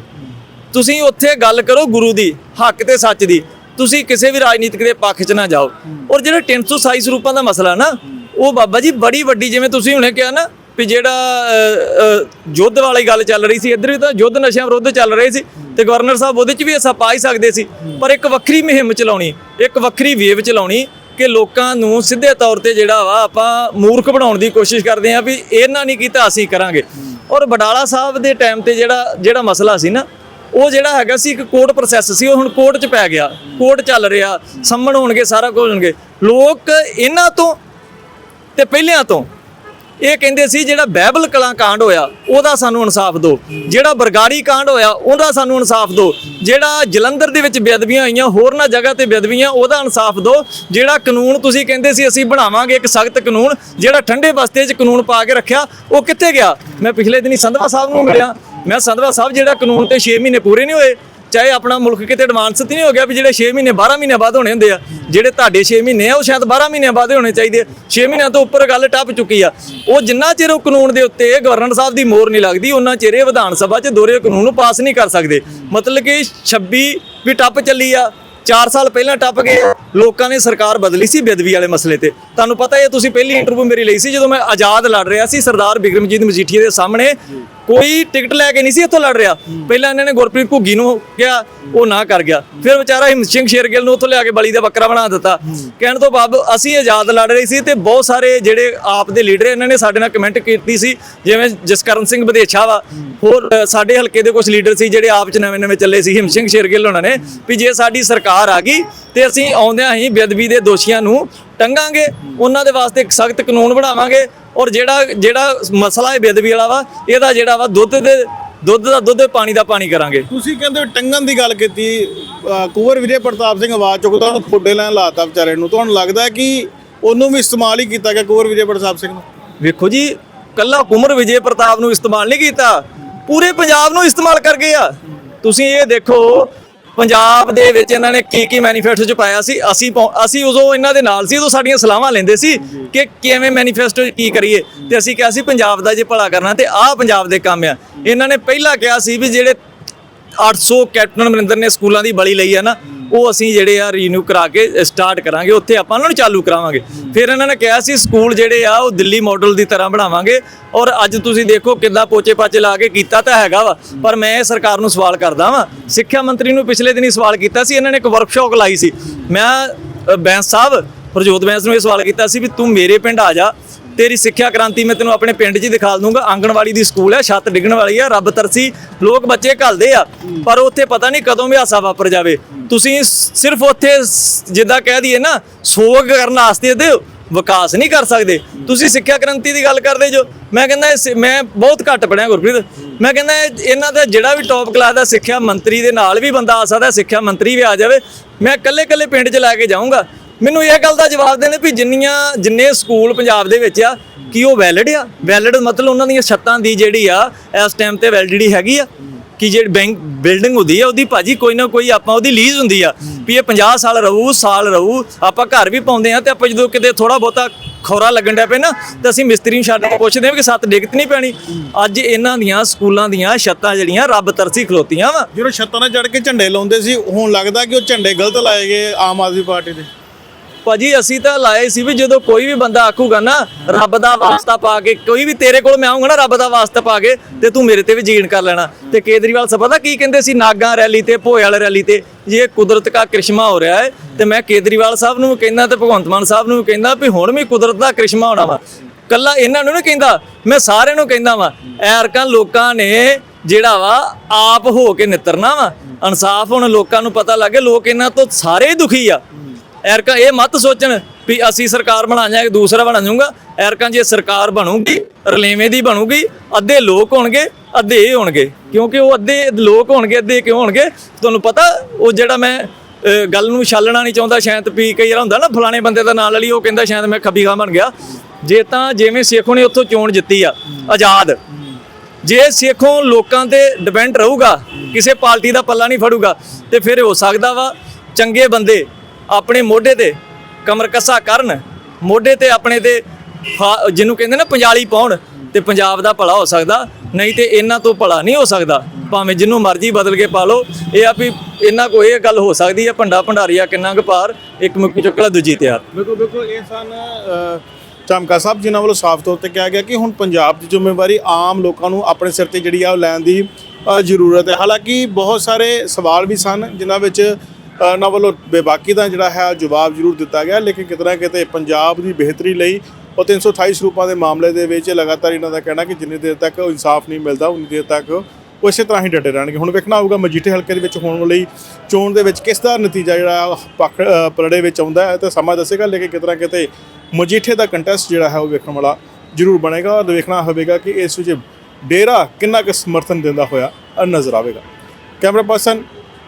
ਤੁਸੀਂ ਉੱਥੇ ਗੱਲ ਕਰੋ ਗੁਰੂ ਦੀ, ਹੱਕ ਤੇ ਸੱਚ ਦੀ, ਤੁਸੀਂ ਕਿਸੇ ਵੀ ਰਾਜਨੀਤਿਕ ਦੇ ਪੱਖ 'ਚ ਨਾ ਜਾਓ। ਔਰ ਜਿਹੜਾ 327 ਸਰੂਪਾਂ ਦਾ ਮਸਲਾ ਨਾ, ਉਹ ਬਾਬਾ ਜੀ ਬੜੀ ਵੱਡੀ, ਜਿਵੇਂ ਤੁਸੀਂ ਹੁਣੇ ਕਿਹਾ ਨਾ, ਵੀ ਜਿਹੜਾ ਯੁੱਧ ਵਾਲੀ ਗੱਲ ਚੱਲ ਰਹੀ ਸੀ, ਇੱਧਰ ਵੀ ਤਾਂ ਯੁੱਧ ਨਸ਼ਿਆਂ ਵਿਰੁੱਧ ਚੱਲ ਰਹੇ ਸੀ, ਤੇ ਗਵਰਨਰ ਸਾਹਿਬ ਉਹਦੇ 'ਚ ਵੀ ਅਸਾਂ ਪਾ ਹੀ ਸਕਦੇ ਸੀ, ਪਰ ਇੱਕ ਵੱਖਰੀ ਮੁਹਿੰਮ ਚਲਾਉਣੀ, ਇੱਕ ਵੱਖਰੀ ਵੇਵ ਚਲਾਉਣੀ ਕਿ ਲੋਕਾਂ ਨੂੰ ਸਿੱਧੇ ਤੌਰ ਤੇ ਜਿਹੜਾ ਵਾ ਆਪਾਂ ਮੂਰਖ ਬਣਾਉਣ ਦੀ ਕੋਸ਼ਿਸ਼ ਕਰਦੇ ਹਾਂ ਵੀ ਇਹਨਾਂ ਨਹੀਂ ਕੀਤਾ, ਅਸੀਂ ਕਰਾਂਗੇ। ਔਰ ਬਡਾਲਾ ਸਾਹਿਬ ਦੇ ਟਾਈਮ ਤੇ ਜਿਹੜਾ ਜਿਹੜਾ ਮਸਲਾ ਸੀ ਨਾ, ਉਹ ਜਿਹੜਾ ਹੈਗਾ ਸੀ ਇੱਕ ਕੋਰਟ ਪ੍ਰੋਸੈਸ ਸੀ, ਉਹ ਹੁਣ ਕੋਰਟ 'ਚ ਪੈ ਗਿਆ। ਕੋਰਟ ਚੱਲ ਰਿਹਾ ਸੰਮਣ ਹੋਣਗੇ, ਸਾਰਾ ਕੁਝ ਹੋਣਗੇ। ਲੋਕ ਇਹਨਾਂ ਤੋਂ ਤੇ ਪਹਿਲਿਆਂ ਤੋਂ ਇਹ ਕਹਿੰਦੇ ਸੀ ਜਿਹੜਾ ਬਹਿਬਲ ਕਲਾਂ ਕਾਂਡ ਹੋਇਆ, ਉਹਦਾ ਸਾਨੂੰ ਇਨਸਾਫ ਦਿਓ। ਜਿਹੜਾ ਬਰਗਾੜੀ ਕਾਂਡ ਹੋਇਆ, ਉਹਦਾ ਸਾਨੂੰ ਇਨਸਾਫ ਦਿਓ। ਜਿਹੜਾ ਜਲੰਧਰ ਦੇ ਵਿੱਚ ਬੇਅਦਬੀਆਂ ਹੋਈਆਂ, ਹੋਰਨਾਂ ਜਗ੍ਹਾ ਤੇ ਬੇਅਦਬੀਆਂ, ਉਹਦਾ ਇਨਸਾਫ ਦਿਓ। ਜਿਹੜਾ ਕਾਨੂੰਨ ਤੁਸੀਂ ਕਹਿੰਦੇ ਸੀ ਅਸੀਂ ਬਣਾਵਾਂਗੇ, ਇੱਕ ਸਖਤ ਕਾਨੂੰਨ, ਜਿਹੜਾ ਠੰਡੇ ਬਸਤੇ 'ਚ ਕਾਨੂੰਨ ਪਾ ਕੇ ਰੱਖਿਆ, ਉਹ ਕਿੱਥੇ ਗਿਆ? ਮੈਂ ਪਿਛਲੇ ਦਿਨੀ ਸੰਧਵਾ ਸਾਹਿਬ ਨੂੰ ਮਿਲਿਆ। ਮੈਂ ਸੰਧਵਾ ਸਾਹਿਬ, ਜਿਹੜਾ ਕਾਨੂੰਨ ਤੇ 6 ਮਹੀਨੇ ਪੂਰੇ ਨਹੀਂ ਹੋਏ ਚਾਹੇ ਆਪਣਾ ਮੁਲਕ ਕਿਤੇ ਐਡਵਾਂਸ ਤੇ ਨਹੀਂ ਹੋ ਗਿਆ ਵੀ ਜਿਹੜੇ 6 ਮਹੀਨੇ 12 ਮਹੀਨੇ ਬਾਅਦ ਹੋਣੇ ਹੁੰਦੇ ਆ, ਜਿਹੜੇ ਤੁਹਾਡੇ 6 ਮਹੀਨੇ ਆ, ਉਹ ਸ਼ਾਇਦ 12 ਮਹੀਨੇ ਬਾਅਦ ਹੋਣੇ ਚਾਹੀਦੇ ਆ। 6 ਮਹੀਨਿਆਂ ਤੋਂ ਉੱਪਰ ਗੱਲ ਟੱਪ ਚੁੱਕੀ ਆ। ਉਹ ਜਿੰਨਾ ਚਿਰ ਉਹ ਕਾਨੂੰਨ ਦੇ ਉੱਤੇ ਗਵਰਨਰ ਸਾਹਿਬ ਦੀ ਮੋਹਰ ਨਹੀਂ ਲੱਗਦੀ, ਉਹਨਾਂ ਚਿਰ ਇਹ ਵਿਧਾਨ ਸਭਾ 'ਚ ਦੋਹਰੇ ਕਾਨੂੰਨ ਨੂੰ ਪਾਸ ਨਹੀਂ ਕਰ ਸਕਦੇ। ਮਤਲਬ ਕਿ 26 ਵੀ ਟੱਪ ਚੱਲੀ ਆ 4 ਸਾਲ ਪਹਿਲਾਂ ਟੱਪ ਗਏ ਲੋਕਾਂ ਨੇ ਸਰਕਾਰ ਬਦਲੀ ਸੀ ਬੇਦਵੀ ਵਾਲੇ ਮਸਲੇ ਤੇ। ਤੁਹਾਨੂੰ ਪਤਾ ਹੈ ਤੁਸੀਂ ਪਹਿਲੀ ਇੰਟਰਵਿਊ ਮੇਰੀ ਲਈ ਸੀ, ਜਦੋਂ ਮੈਂ ਆਜ਼ਾਦ ਲੜ ਰਿਹਾ ਸੀ, ਸਰਦਾਰ ਬਿਕਰਮਜੀਤ ਮਜੀਠੀਆ ਦੇ ਸਾਹਮਣੇ। ਕੋਈ ਟਿਕਟ ਲੈ ਕੇ ਨਹੀਂ ਸੀ ਇੱਥੋਂ ਲੜ ਰਿਹਾ। ਪਹਿਲਾਂ ਇਹਨਾਂ ਨੇ ਗੁਰਪ੍ਰੀਤ ਘੁੱਗੀ ਨੂੰ ਕਿਹਾ, ਉਹ ਨਾ ਕਰ ਗਿਆ। ਫਿਰ ਵਿਚਾਰਾ ਹਿੰਮਤ ਸਿੰਘ ਸ਼ੇਰਗਿੱਲ ਨੂੰ ਉੱਥੋਂ ਲਿਆ ਕੇ ਬਲੀ ਦਾ ਬੱਕਰਾ ਬਣਾ ਦਿੱਤਾ। ਕਹਿਣ ਤੋਂ ਬਾਅਦ ਅਸੀਂ ਆਜ਼ਾਦ ਲੜ ਰਹੇ ਸੀ ਤੇ ਬਹੁਤ ਸਾਰੇ ਜਿਹੜੇ ਆਪ ਦੇ ਲੀਡਰ ਇਹਨਾਂ ਨੇ ਸਾਡੇ ਨਾਲ ਕਮੈਂਟ ਕੀਤੀ ਸੀ, ਜਿਵੇਂ ਜਸਕਰਨ ਸਿੰਘ ਵਿਦੇਸ਼ਾ ਵਾ। ਹੋਰ ਸਾਡੇ ਹਲਕੇ ਦੇ ਕੁਝ ਲੀਡਰ ਸੀ ਜਿਹੜੇ ਆਪ ਚ ਨਵੇਂ ਨਵੇਂ ਚੱਲੇ ਸੀ ਹਿੰਮਤ ਸਿੰਘ ਸ਼ੇਰਗਿੱਲ ਉਹਨਾਂ ਨੇ। ਵੀ ਜੇ ਸਾਡੀ ਸਰਕਾਰ ਆ ਗਈ ਤੇ ਅਸੀਂ ਆਉਂਦਿਆਂ ਹੀ ਬੇਅਦਬੀ ਦੇ ਦੋਸ਼ੀਆਂ ਨੂੰ ਟੰਗਾਂਗੇ ਉਹਨਾਂ ਦੇ ਵਾਸਤੇ ਇੱਕ ਸਖਤ ਕਾਨੂੰਨ ਬਣਾਵਾਂਗੇ ਔਰ ਜਿਹੜਾ ਜਿਹੜਾ ਮਸਲਾ ਹੈ ਬੇਅਦਬੀ ਵਾਲਾ ਵਾ ਇਹਦਾ ਜਿਹੜਾ ਵਾ ਦੁੱਧ ਦੇ ਦੁੱਧ ਦਾ ਦੁੱਧ ਪਾਣੀ ਦਾ ਪਾਣੀ ਕਰਾਂਗੇ। ਤੁਸੀਂ ਕਹਿੰਦੇ ਟੰਗਣ ਦੀ ਗੱਲ ਕੀਤੀ ਕੁੰਵਰ ਵਿਜੇ ਪ੍ਰਤਾਪ ਸਿੰਘ ਆਵਾਜ਼ ਚੁੱਕਦਾ ਉਹਨੂੰ ਖੋਡੇ ਲੈਣ ਲਾਤਾ ਵਿਚਾਰੇ ਨੂੰ। ਤੁਹਾਨੂੰ ਲੱਗਦਾ ਕਿ ਉਹਨੂੰ ਵੀ ਇਸਤੇਮਾਲ ਹੀ ਕੀਤਾ ਗਿਆ ਕੁੰਵਰ ਵਿਜੇ ਪ੍ਰਤਾਪ ਸਿੰਘ ਨੂੰ? ਵੇਖੋ ਜੀ ਕੱਲਾ ਕੁਮਰ ਵਿਜੇ ਪ੍ਰਤਾਪ ਨੂੰ ਇਸਤੇਮਾਲ ਨਹੀਂ ਕੀਤਾ। ਪੂਰੇ ਪੰਜਾਬ ਨੂੰ ਇਸਤੇਮਾਲ ਕਰ ਗਏ ਆ। ਤੁਸੀਂ ਇਹ ਦੇਖੋ ਪੰਜਾਬ ਦੇ ਵਿੱਚ ਇਹਨਾਂ ਨੇ ਕੀ ਕੀ ਮੈਨੀਫੈਸਟੋ ਚ ਪਾਇਆ ਸੀ? ਅਸੀਂ ਅਸੀਂ ਉਦੋਂ ਇਹਨਾਂ ਦੇ ਨਾਲ ਸੀ, ਉਦੋਂ ਸਾਡੀਆਂ ਸਲਾਹਾਂ ਲੈਂਦੇ ਸੀ ਕਿ ਕਿਵੇਂ ਮੈਨੀਫੈਸਟੋ 'ਚ ਕੀ ਕਰੀਏ। ਤੇ ਅਸੀਂ ਕਿਹਾ ਸੀ, ਪੰਜਾਬ ਦਾ ਜੇ ਭਲਾ ਕਰਨਾ, ਤੇ ਆਹ ਪੰਜਾਬ ਦੇ ਕੰਮ ਆ। ਇਹਨਾਂ ਨੇ ਪਹਿਲਾਂ ਕਿਹਾ ਸੀ ਵੀ ਜਿਹੜੇ 800 ਕੈਪਟਨ ਅਮਰਿੰਦਰ ਨੇ ਸਕੂਲਾਂ ਦੀ ਬਲੀ ਲਈ ਹੈ ਨਾ ਉਹ ਅਸੀਂ ਜਿਹੜੇ ਆ ਰੀਨਿਊ ਕਰਾ ਕੇ ਸਟਾਰਟ ਕਰਾਂਗੇ, ਉੱਥੇ ਆਪਾਂ ਉਹਨਾਂ ਨੂੰ ਚਾਲੂ ਕਰਾਵਾਂਗੇ। ਫਿਰ ਇਹਨਾਂ ਨੇ ਕਿਹਾ ਸੀ ਸਕੂਲ ਜਿਹੜੇ ਆ, ਉਹ ਦਿੱਲੀ ਮਾਡਲ ਦੀ ਤਰ੍ਹਾਂ ਬਣਾਵਾਂਗੇ। ਔਰ ਅੱਜ ਤੁਸੀਂ ਦੇਖੋ ਕਿੱਦਾਂ ਪੋਚੇ ਪਾਚੇ ਲਾ ਕੇ ਕੀਤਾ ਤਾਂ ਹੈਗਾ ਵਾ, ਪਰ ਮੈਂ ਸਰਕਾਰ ਨੂੰ ਸਵਾਲ ਕਰਦਾ ਵਾਂ। ਸਿੱਖਿਆ ਮੰਤਰੀ ਨੂੰ ਪਿਛਲੇ ਦਿਨੀ ਸਵਾਲ ਕੀਤਾ ਸੀ, ਇਹਨਾਂ ਨੇ ਇੱਕ ਵਰਕਸ਼ਾਪ ਲਾਈ ਸੀ। ਮੈਂ ਬੈਂਸ ਸਾਹਿਬ, ਪ੍ਰਜੋਤ ਬੈਂਸ ਨੂੰ ਇਹ ਸਵਾਲ ਕੀਤਾ ਸੀ ਵੀ ਤੂੰ ਮੇਰੇ ਪਿੰਡ ਆ ਜਾ ਤੇਰੀ ਸਿੱਖਿਆ ਕ੍ਰਾਂਤੀ ਮੈਂ ਤੈਨੂੰ ਆਪਣੇ ਪਿੰਡ 'ਚ ਹੀ ਦਿਖਾ ਦੂੰਗਾ ਆਂਗਣਵਾੜੀ ਦੀ ਸਕੂਲ ਹੈ, ਛੱਤ ਡਿੱਗਣ ਵਾਲੀ ਆ ਰੱਬ ਤਰਸੀ, ਲੋਕ ਬੱਚੇ ਘੱਲਦੇ ਆ। ਪਰ ਉੱਥੇ ਪਤਾ ਨਹੀਂ ਕਦੋਂ ਵੀ ਹਾਸਾ ਵਾਪਰ ਜਾਵੇ। ਤੁਸੀਂ ਸਿਰਫ ਉੱਥੇ ਜਿੱਦਾਂ ਕਹਿ ਦਈਏ ਨਾ, ਸੋਗ ਕਰਨ ਵਾਸਤੇ ਦੇ ਵਿਕਾਸ ਨਹੀਂ ਕਰ ਸਕਦੇ। ਤੁਸੀਂ ਸਿੱਖਿਆ ਕ੍ਰਾਂਤੀ ਦੀ ਗੱਲ ਕਰਦੇ ਜੋ, ਮੈਂ ਕਹਿੰਦਾ ਸ- ਮੈਂ ਬਹੁਤ ਘੱਟ ਪੜਿਆ ਗੁਰਪ੍ਰੀਤ। ਮੈਂ ਕਹਿੰਦਾ ਇਹਨਾਂ ਦਾ ਜਿਹੜਾ ਵੀ ਟੌਪ ਕਲਾਸ ਦਾ ਸਿੱਖਿਆ ਮੰਤਰੀ ਦੇ ਨਾਲ ਵੀ ਬੰਦਾ ਆ ਸਕਦਾ, ਸਿੱਖਿਆ ਮੰਤਰੀ ਵੀ ਆ ਜਾਵੇ। ਮੈਂ ਇਕੱਲੇ ਇਕੱਲੇ ਪਿੰਡ 'ਚ ਲੈ ਕੇ ਜਾਊਂਗਾ। ਮੈਨੂੰ ਇਹ ਗੱਲ ਦਾ ਜਵਾਬ ਦੇਣੇ ਵੀ ਜਿੰਨੀਆਂ, ਜਿੰਨੇ ਸਕੂਲ ਪੰਜਾਬ ਦੇ ਵਿੱਚ ਆ, ਕੀ ਉਹ ਵੈਲਿਡ ਆ? ਵੈਲਿਡ ਮਤਲਬ ਉਹਨਾਂ ਦੀਆਂ ਛੱਤਾਂ ਦੀ ਜਿਹੜੀ ਆ, ਇਸ ਟਾਈਮ ਤੇ ਵੈਲਿਡਿਟੀ ਹੈਗੀ ਆ? ਕਿ ਜਿਹੜੀ ਬੈਂਕ ਬਿਲਡਿੰਗ ਹੁੰਦੀ ਆ, ਉਹਦੀ ਭਾਜੀ ਕੋਈ ਨਾ ਕੋਈ ਆਪਾਂ ਉਹਦੀ ਲੀਜ਼ ਹੁੰਦੀ ਆ, ਵੀ ਇਹ 50 ਸਾਲ ਰਹੂ ਸਾਲ ਰਹੂ, ਆਪਾਂ ਘਰ ਵੀ ਪਾਉਂਦੇ ਆ ਤੇ ਆਪਾਂ ਜਦੋਂ ਕਿਤੇ ਥੋੜਾ ਬਹੁਤਾ ਖੌਰਾ ਲੱਗਣ ਡਿਆ ਪਏ ਨਾ, ਤੇ ਅਸੀਂ ਮਿਸਤਰੀ ਨੂੰ ਛੱਡ ਕੇ ਪੁੱਛਦੇ ਆ ਕਿ ਸੱਤ ਡਿੱਗਤ ਨਹੀਂ ਪੈਣੀ। ਅੱਜ ਇਹਨਾਂ ਦੀਆਂ, ਸਕੂਲਾਂ ਦੀਆਂ ਛੱਤਾਂ ਜਿਹੜੀਆਂ, ਰੱਬ ਤਰਸੀ ਖਲੋਤੀਆਂ ਵਾ। ਜਦੋਂ ਛੱਤਾਂ ਨਾਲ ਚੜ ਕੇ ਝੰਡੇ ਲਾਉਂਦੇ ਸੀ, ਹੁਣ ਲੱਗਦਾ ਕਿ ਉਹ ਝੰਡੇ ਗਲਤ ਲਾਏ ਗਏ ਆਮ ਆਦਮੀ ਪਾਰਟੀ ਦੇ। ਭਾਜੀ, ਅਸੀਂ ਤਾਂ ਲਾਏ ਸੀ ਵੀ ਜਦੋਂ ਕੋਈ ਵੀ ਬੰਦਾ ਆਖੂਗਾ ਨਾ, ਰੱਬ ਦਾ ਵਾਸਤਾ ਪਾ ਕੇ, ਕੋਈ ਵੀ ਤੇਰੇ ਕੋਲ ਮੈਂ ਆਉਂਗਾ ਨਾ, ਰੱਬ ਦਾ ਵਾਸਤਾ ਪਾ ਕੇ, ਤੇ ਤੂੰ ਮੇਰੇ ਤੇ ਵੀ ਜੀਣ ਕਰ ਲੈਣਾ। ਤੇ ਕੇਜਰੀਵਾਲ ਸਾਹਿਬ ਪਤਾ ਕੀ ਕਹਿੰਦੇ ਸੀ? ਨਾਗਾ ਰੈਲੀ ਤੇ, ਭੋਏ ਵਾਲੇ ਰੈਲੀ ਤੇ, ਜੇ ਕੁਦਰਤ ਦਾ ਕ੍ਰਿਸ਼ਮਾ ਹੋ ਰਿਹਾ ਹੈ, ਤੇ ਮੈਂ ਕੇਜਰੀਵਾਲ ਸਾਹਿਬ ਨੂੰ ਵੀ ਕਹਿੰਦਾ ਤੇ ਭਗਵੰਤ ਮਾਨ ਸਾਹਿਬ ਨੂੰ ਵੀ ਕਹਿੰਦਾ ਵੀ ਹੁਣ ਵੀ ਕੁਦਰਤ ਦਾ ਕ੍ਰਿਸ਼ਮਾ ਹੋਣਾ ਵਾ। ਕੱਲਾ ਇਹਨਾਂ ਨੂੰ ਨਹੀਂ ਕਹਿੰਦਾ, ਮੈਂ ਸਾਰਿਆਂ ਨੂੰ ਕਹਿੰਦਾ ਵਾ, ਐਰਕਾਂ ਲੋਕਾਂ ਨੇ ਜਿਹੜਾ ਵਾ, ਆਪ ਹੋ ਕੇ ਨਿਤਰਨਾ ਵਾ। ਇਨਸਾਫ ਹੁਣ ਲੋਕਾਂ ਨੂੰ ਪਤਾ ਲੱਗੇ ਲੋਕ ਇਹਨਾਂ ਤੋਂ ਸਾਰੇ ਦੁਖੀ ਆ। ਐਰਕਾਂ, ਇਹ ਮਤ ਸੋਚਣ ਵੀ ਅਸੀਂ ਸਰਕਾਰ ਬਣਾ ਜਾਾਂਗੇ ਦੂਸਰਾ ਬਣਾ ਜਾਊਗਾ। ਐਰਕਾਂ ਜੇ ਸਰਕਾਰ ਬਣੂਗੀ, ਰਲੇਵੇਂ ਦੀ ਬਣੂਗੀ, ਅੱਧੇ ਲੋਕ ਹੋਣਗੇ, ਅੱਧੇ ਇਹ ਹੋਣਗੇ। ਕਿਉਂਕਿ ਉਹ ਅੱਧੇ ਲੋਕ ਹੋਣਗੇ, ਅੱਧੇ ਕਿਉਂ ਹੋਣਗੇ? ਤੁਹਾਨੂੰ ਪਤਾ, ਉਹ ਜਿਹੜਾ ਮੈਂ ਗੱਲ ਨੂੰ ਛਾਲਣਾ ਨਹੀਂ ਚਾਹੁੰਦਾ ਸ਼ਾਇਦ ਵੀ ਕਈ ਵਾਰ ਹੁੰਦਾ ਨਾ, ਫਲਾਣੇ ਬੰਦੇ ਦਾ ਨਾਂ ਲੈ ਲਈ ਉਹ ਕਹਿੰਦਾ ਸ਼ਾਇਦ ਮੈਂ ਖੱਬੀ ਖਾਂ ਬਣ ਗਿਆ। ਜੇ ਤਾਂ ਜਿਵੇਂ ਸੇਖੋਂ ਨੇ ਉੱਥੋਂ ਚੋਣ ਜਿੱਤੀ ਆ, ਆਜ਼ਾਦ। ਜੇ ਸੇਖੋਂ ਲੋਕਾਂ ਤੇ ਡਿਪੈਂਡ ਰਹੂਗਾ, ਕਿਸੇ ਪਾਰਟੀ ਦਾ ਪੱਲਾ ਨਹੀਂ ਫੜੂਗਾ, ਤੇ ਫਿਰ ਹੋ ਸਕਦਾ ਵਾ ਚੰਗੇ ਬੰਦੇ ਆਪਣੇ ਮੋਢੇ ਤੇ ਕਮਰ ਕੱਸਾ ਕਰਨ, ਮੋਢੇ ਤੇ ਆਪਣੇ ਤੇ ਫਾ- ਜਿਹਨੂੰ ਕਹਿੰਦੇ ਨਾ ਪੰਜਾਲੀ ਪਾਉਣ, ਤੇ ਪੰਜਾਬ ਦਾ ਭਲਾ ਹੋ ਸਕਦਾ, ਨਹੀਂ ਤੇ ਇਹਨਾਂ ਤੋਂ ਭਲਾ ਨਹੀਂ ਹੋ ਸਕਦਾ। ਭਾਵੇਂ ਜਿਹਨੂੰ ਮਰਜ਼ੀ ਬਦਲ ਕੇ ਪਾ ਲਓ, ਇਹ ਆ ਵੀ ਇਹਨਾਂ ਕੋ ਇਹ ਗੱਲ ਹੋ ਸਕਦੀ ਹੈ, ਭੰਡਾ ਭੰਡਾਰੀਆ ਕਿੰਨਾ ਕੁ ਪਾਰ ਇੱਕ ਮੁੱਕੀ ਚੁੱਕਲਾ ਦੂਜੀ ਤਿਆਰ। ਬਿਲਕੁਲ ਬਿਲਕੁਲ ਇਹ ਸਨ ਚਮਕਾ ਸਾਹਿਬ, ਜਿਨ੍ਹਾਂ ਵੱਲੋਂ ਸਾਫ਼ ਤੌਰ ਤੇ ਕਿਹਾ ਗਿਆ ਕਿ ਹੁਣ ਪੰਜਾਬ ਦੀ ਜ਼ਿੰਮੇਵਾਰੀ ਆਮ ਲੋਕਾਂ ਨੂੰ ਆਪਣੇ ਸਿਰ ਤੇ ਜਿਹੜੀ ਆ ਉਹ ਲੈਣ ਦੀ ਜ਼ਰੂਰਤ ਹੈ। ਹਾਲਾਂਕਿ ਬਹੁਤ ਸਾਰੇ ਸਵਾਲ ਵੀ ਸਨ, ਜਿਨ੍ਹਾਂ ਵਿੱਚ ਅ, ਇਹਨਾਂ ਵੱਲੋਂ ਬੇਬਾਕੀ ਦਾ ਜਿਹੜਾ ਹੈ ਜਵਾਬ ਜ਼ਰੂਰ ਦਿੱਤਾ ਗਿਆ ਲੇਕਿਨ ਕਿਤੇ ਨਾ ਕਿਤੇ ਪੰਜਾਬ ਦੀ ਬਿਹਤਰੀ ਲਈ ਉਹ 328 ਸਰੂਪਾਂ ਦੇ ਮਾਮਲੇ ਦੇ ਵਿੱਚ ਲਗਾਤਾਰ ਇਹਨਾਂ ਦਾ ਕਹਿਣਾ ਕਿ ਜਿੰਨੀ ਦੇਰ ਤੱਕ ਇਨਸਾਫ ਨਹੀਂ ਮਿਲਦਾ ਉਨੀ ਦੇਰ ਤੱਕ ਉਹ ਇਸੇ ਤਰ੍ਹਾਂ ਹੀ ਡਟੇ ਰਹਿਣਗੇ। ਹੁਣ ਵੇਖਣਾ ਹੋਊਗਾ ਮਜੀਠੇ ਹਲਕੇ ਦੇ ਵਿੱਚ ਹੋਣ ਵਾਲੀ ਚੋਣ ਦੇ ਵਿੱਚ ਕਿਸ ਦਾ ਨਤੀਜਾ ਜਿਹੜਾ ਪੱਖ ਪਲੜੇ ਵਿੱਚ ਆਉਂਦਾ ਹੈ ਤੇ ਸਮਾਂ ਦੱਸੇਗਾ ਲੇਕਿਨ ਕਿਤੇ ਨਾ ਕਿਤੇ ਮਜੀਠੇ ਦਾ ਕੰਟੈਸਟ ਜਿਹੜਾ ਹੈ ਉਹ ਵੇਖਣ ਵਾਲਾ ਜ਼ਰੂਰ ਬਣੇਗਾ ਔਰ ਵੇਖਣਾ ਹੋਵੇਗਾ ਕਿ ਇਸ ਵਿੱਚ ਡੇਰਾ ਕਿੰਨਾ ਕੁ ਸਮਰਥਨ ਦਿੰਦਾ ਹੋਇਆ ਨਜ਼ਰ ਆਵੇਗਾ। Camera person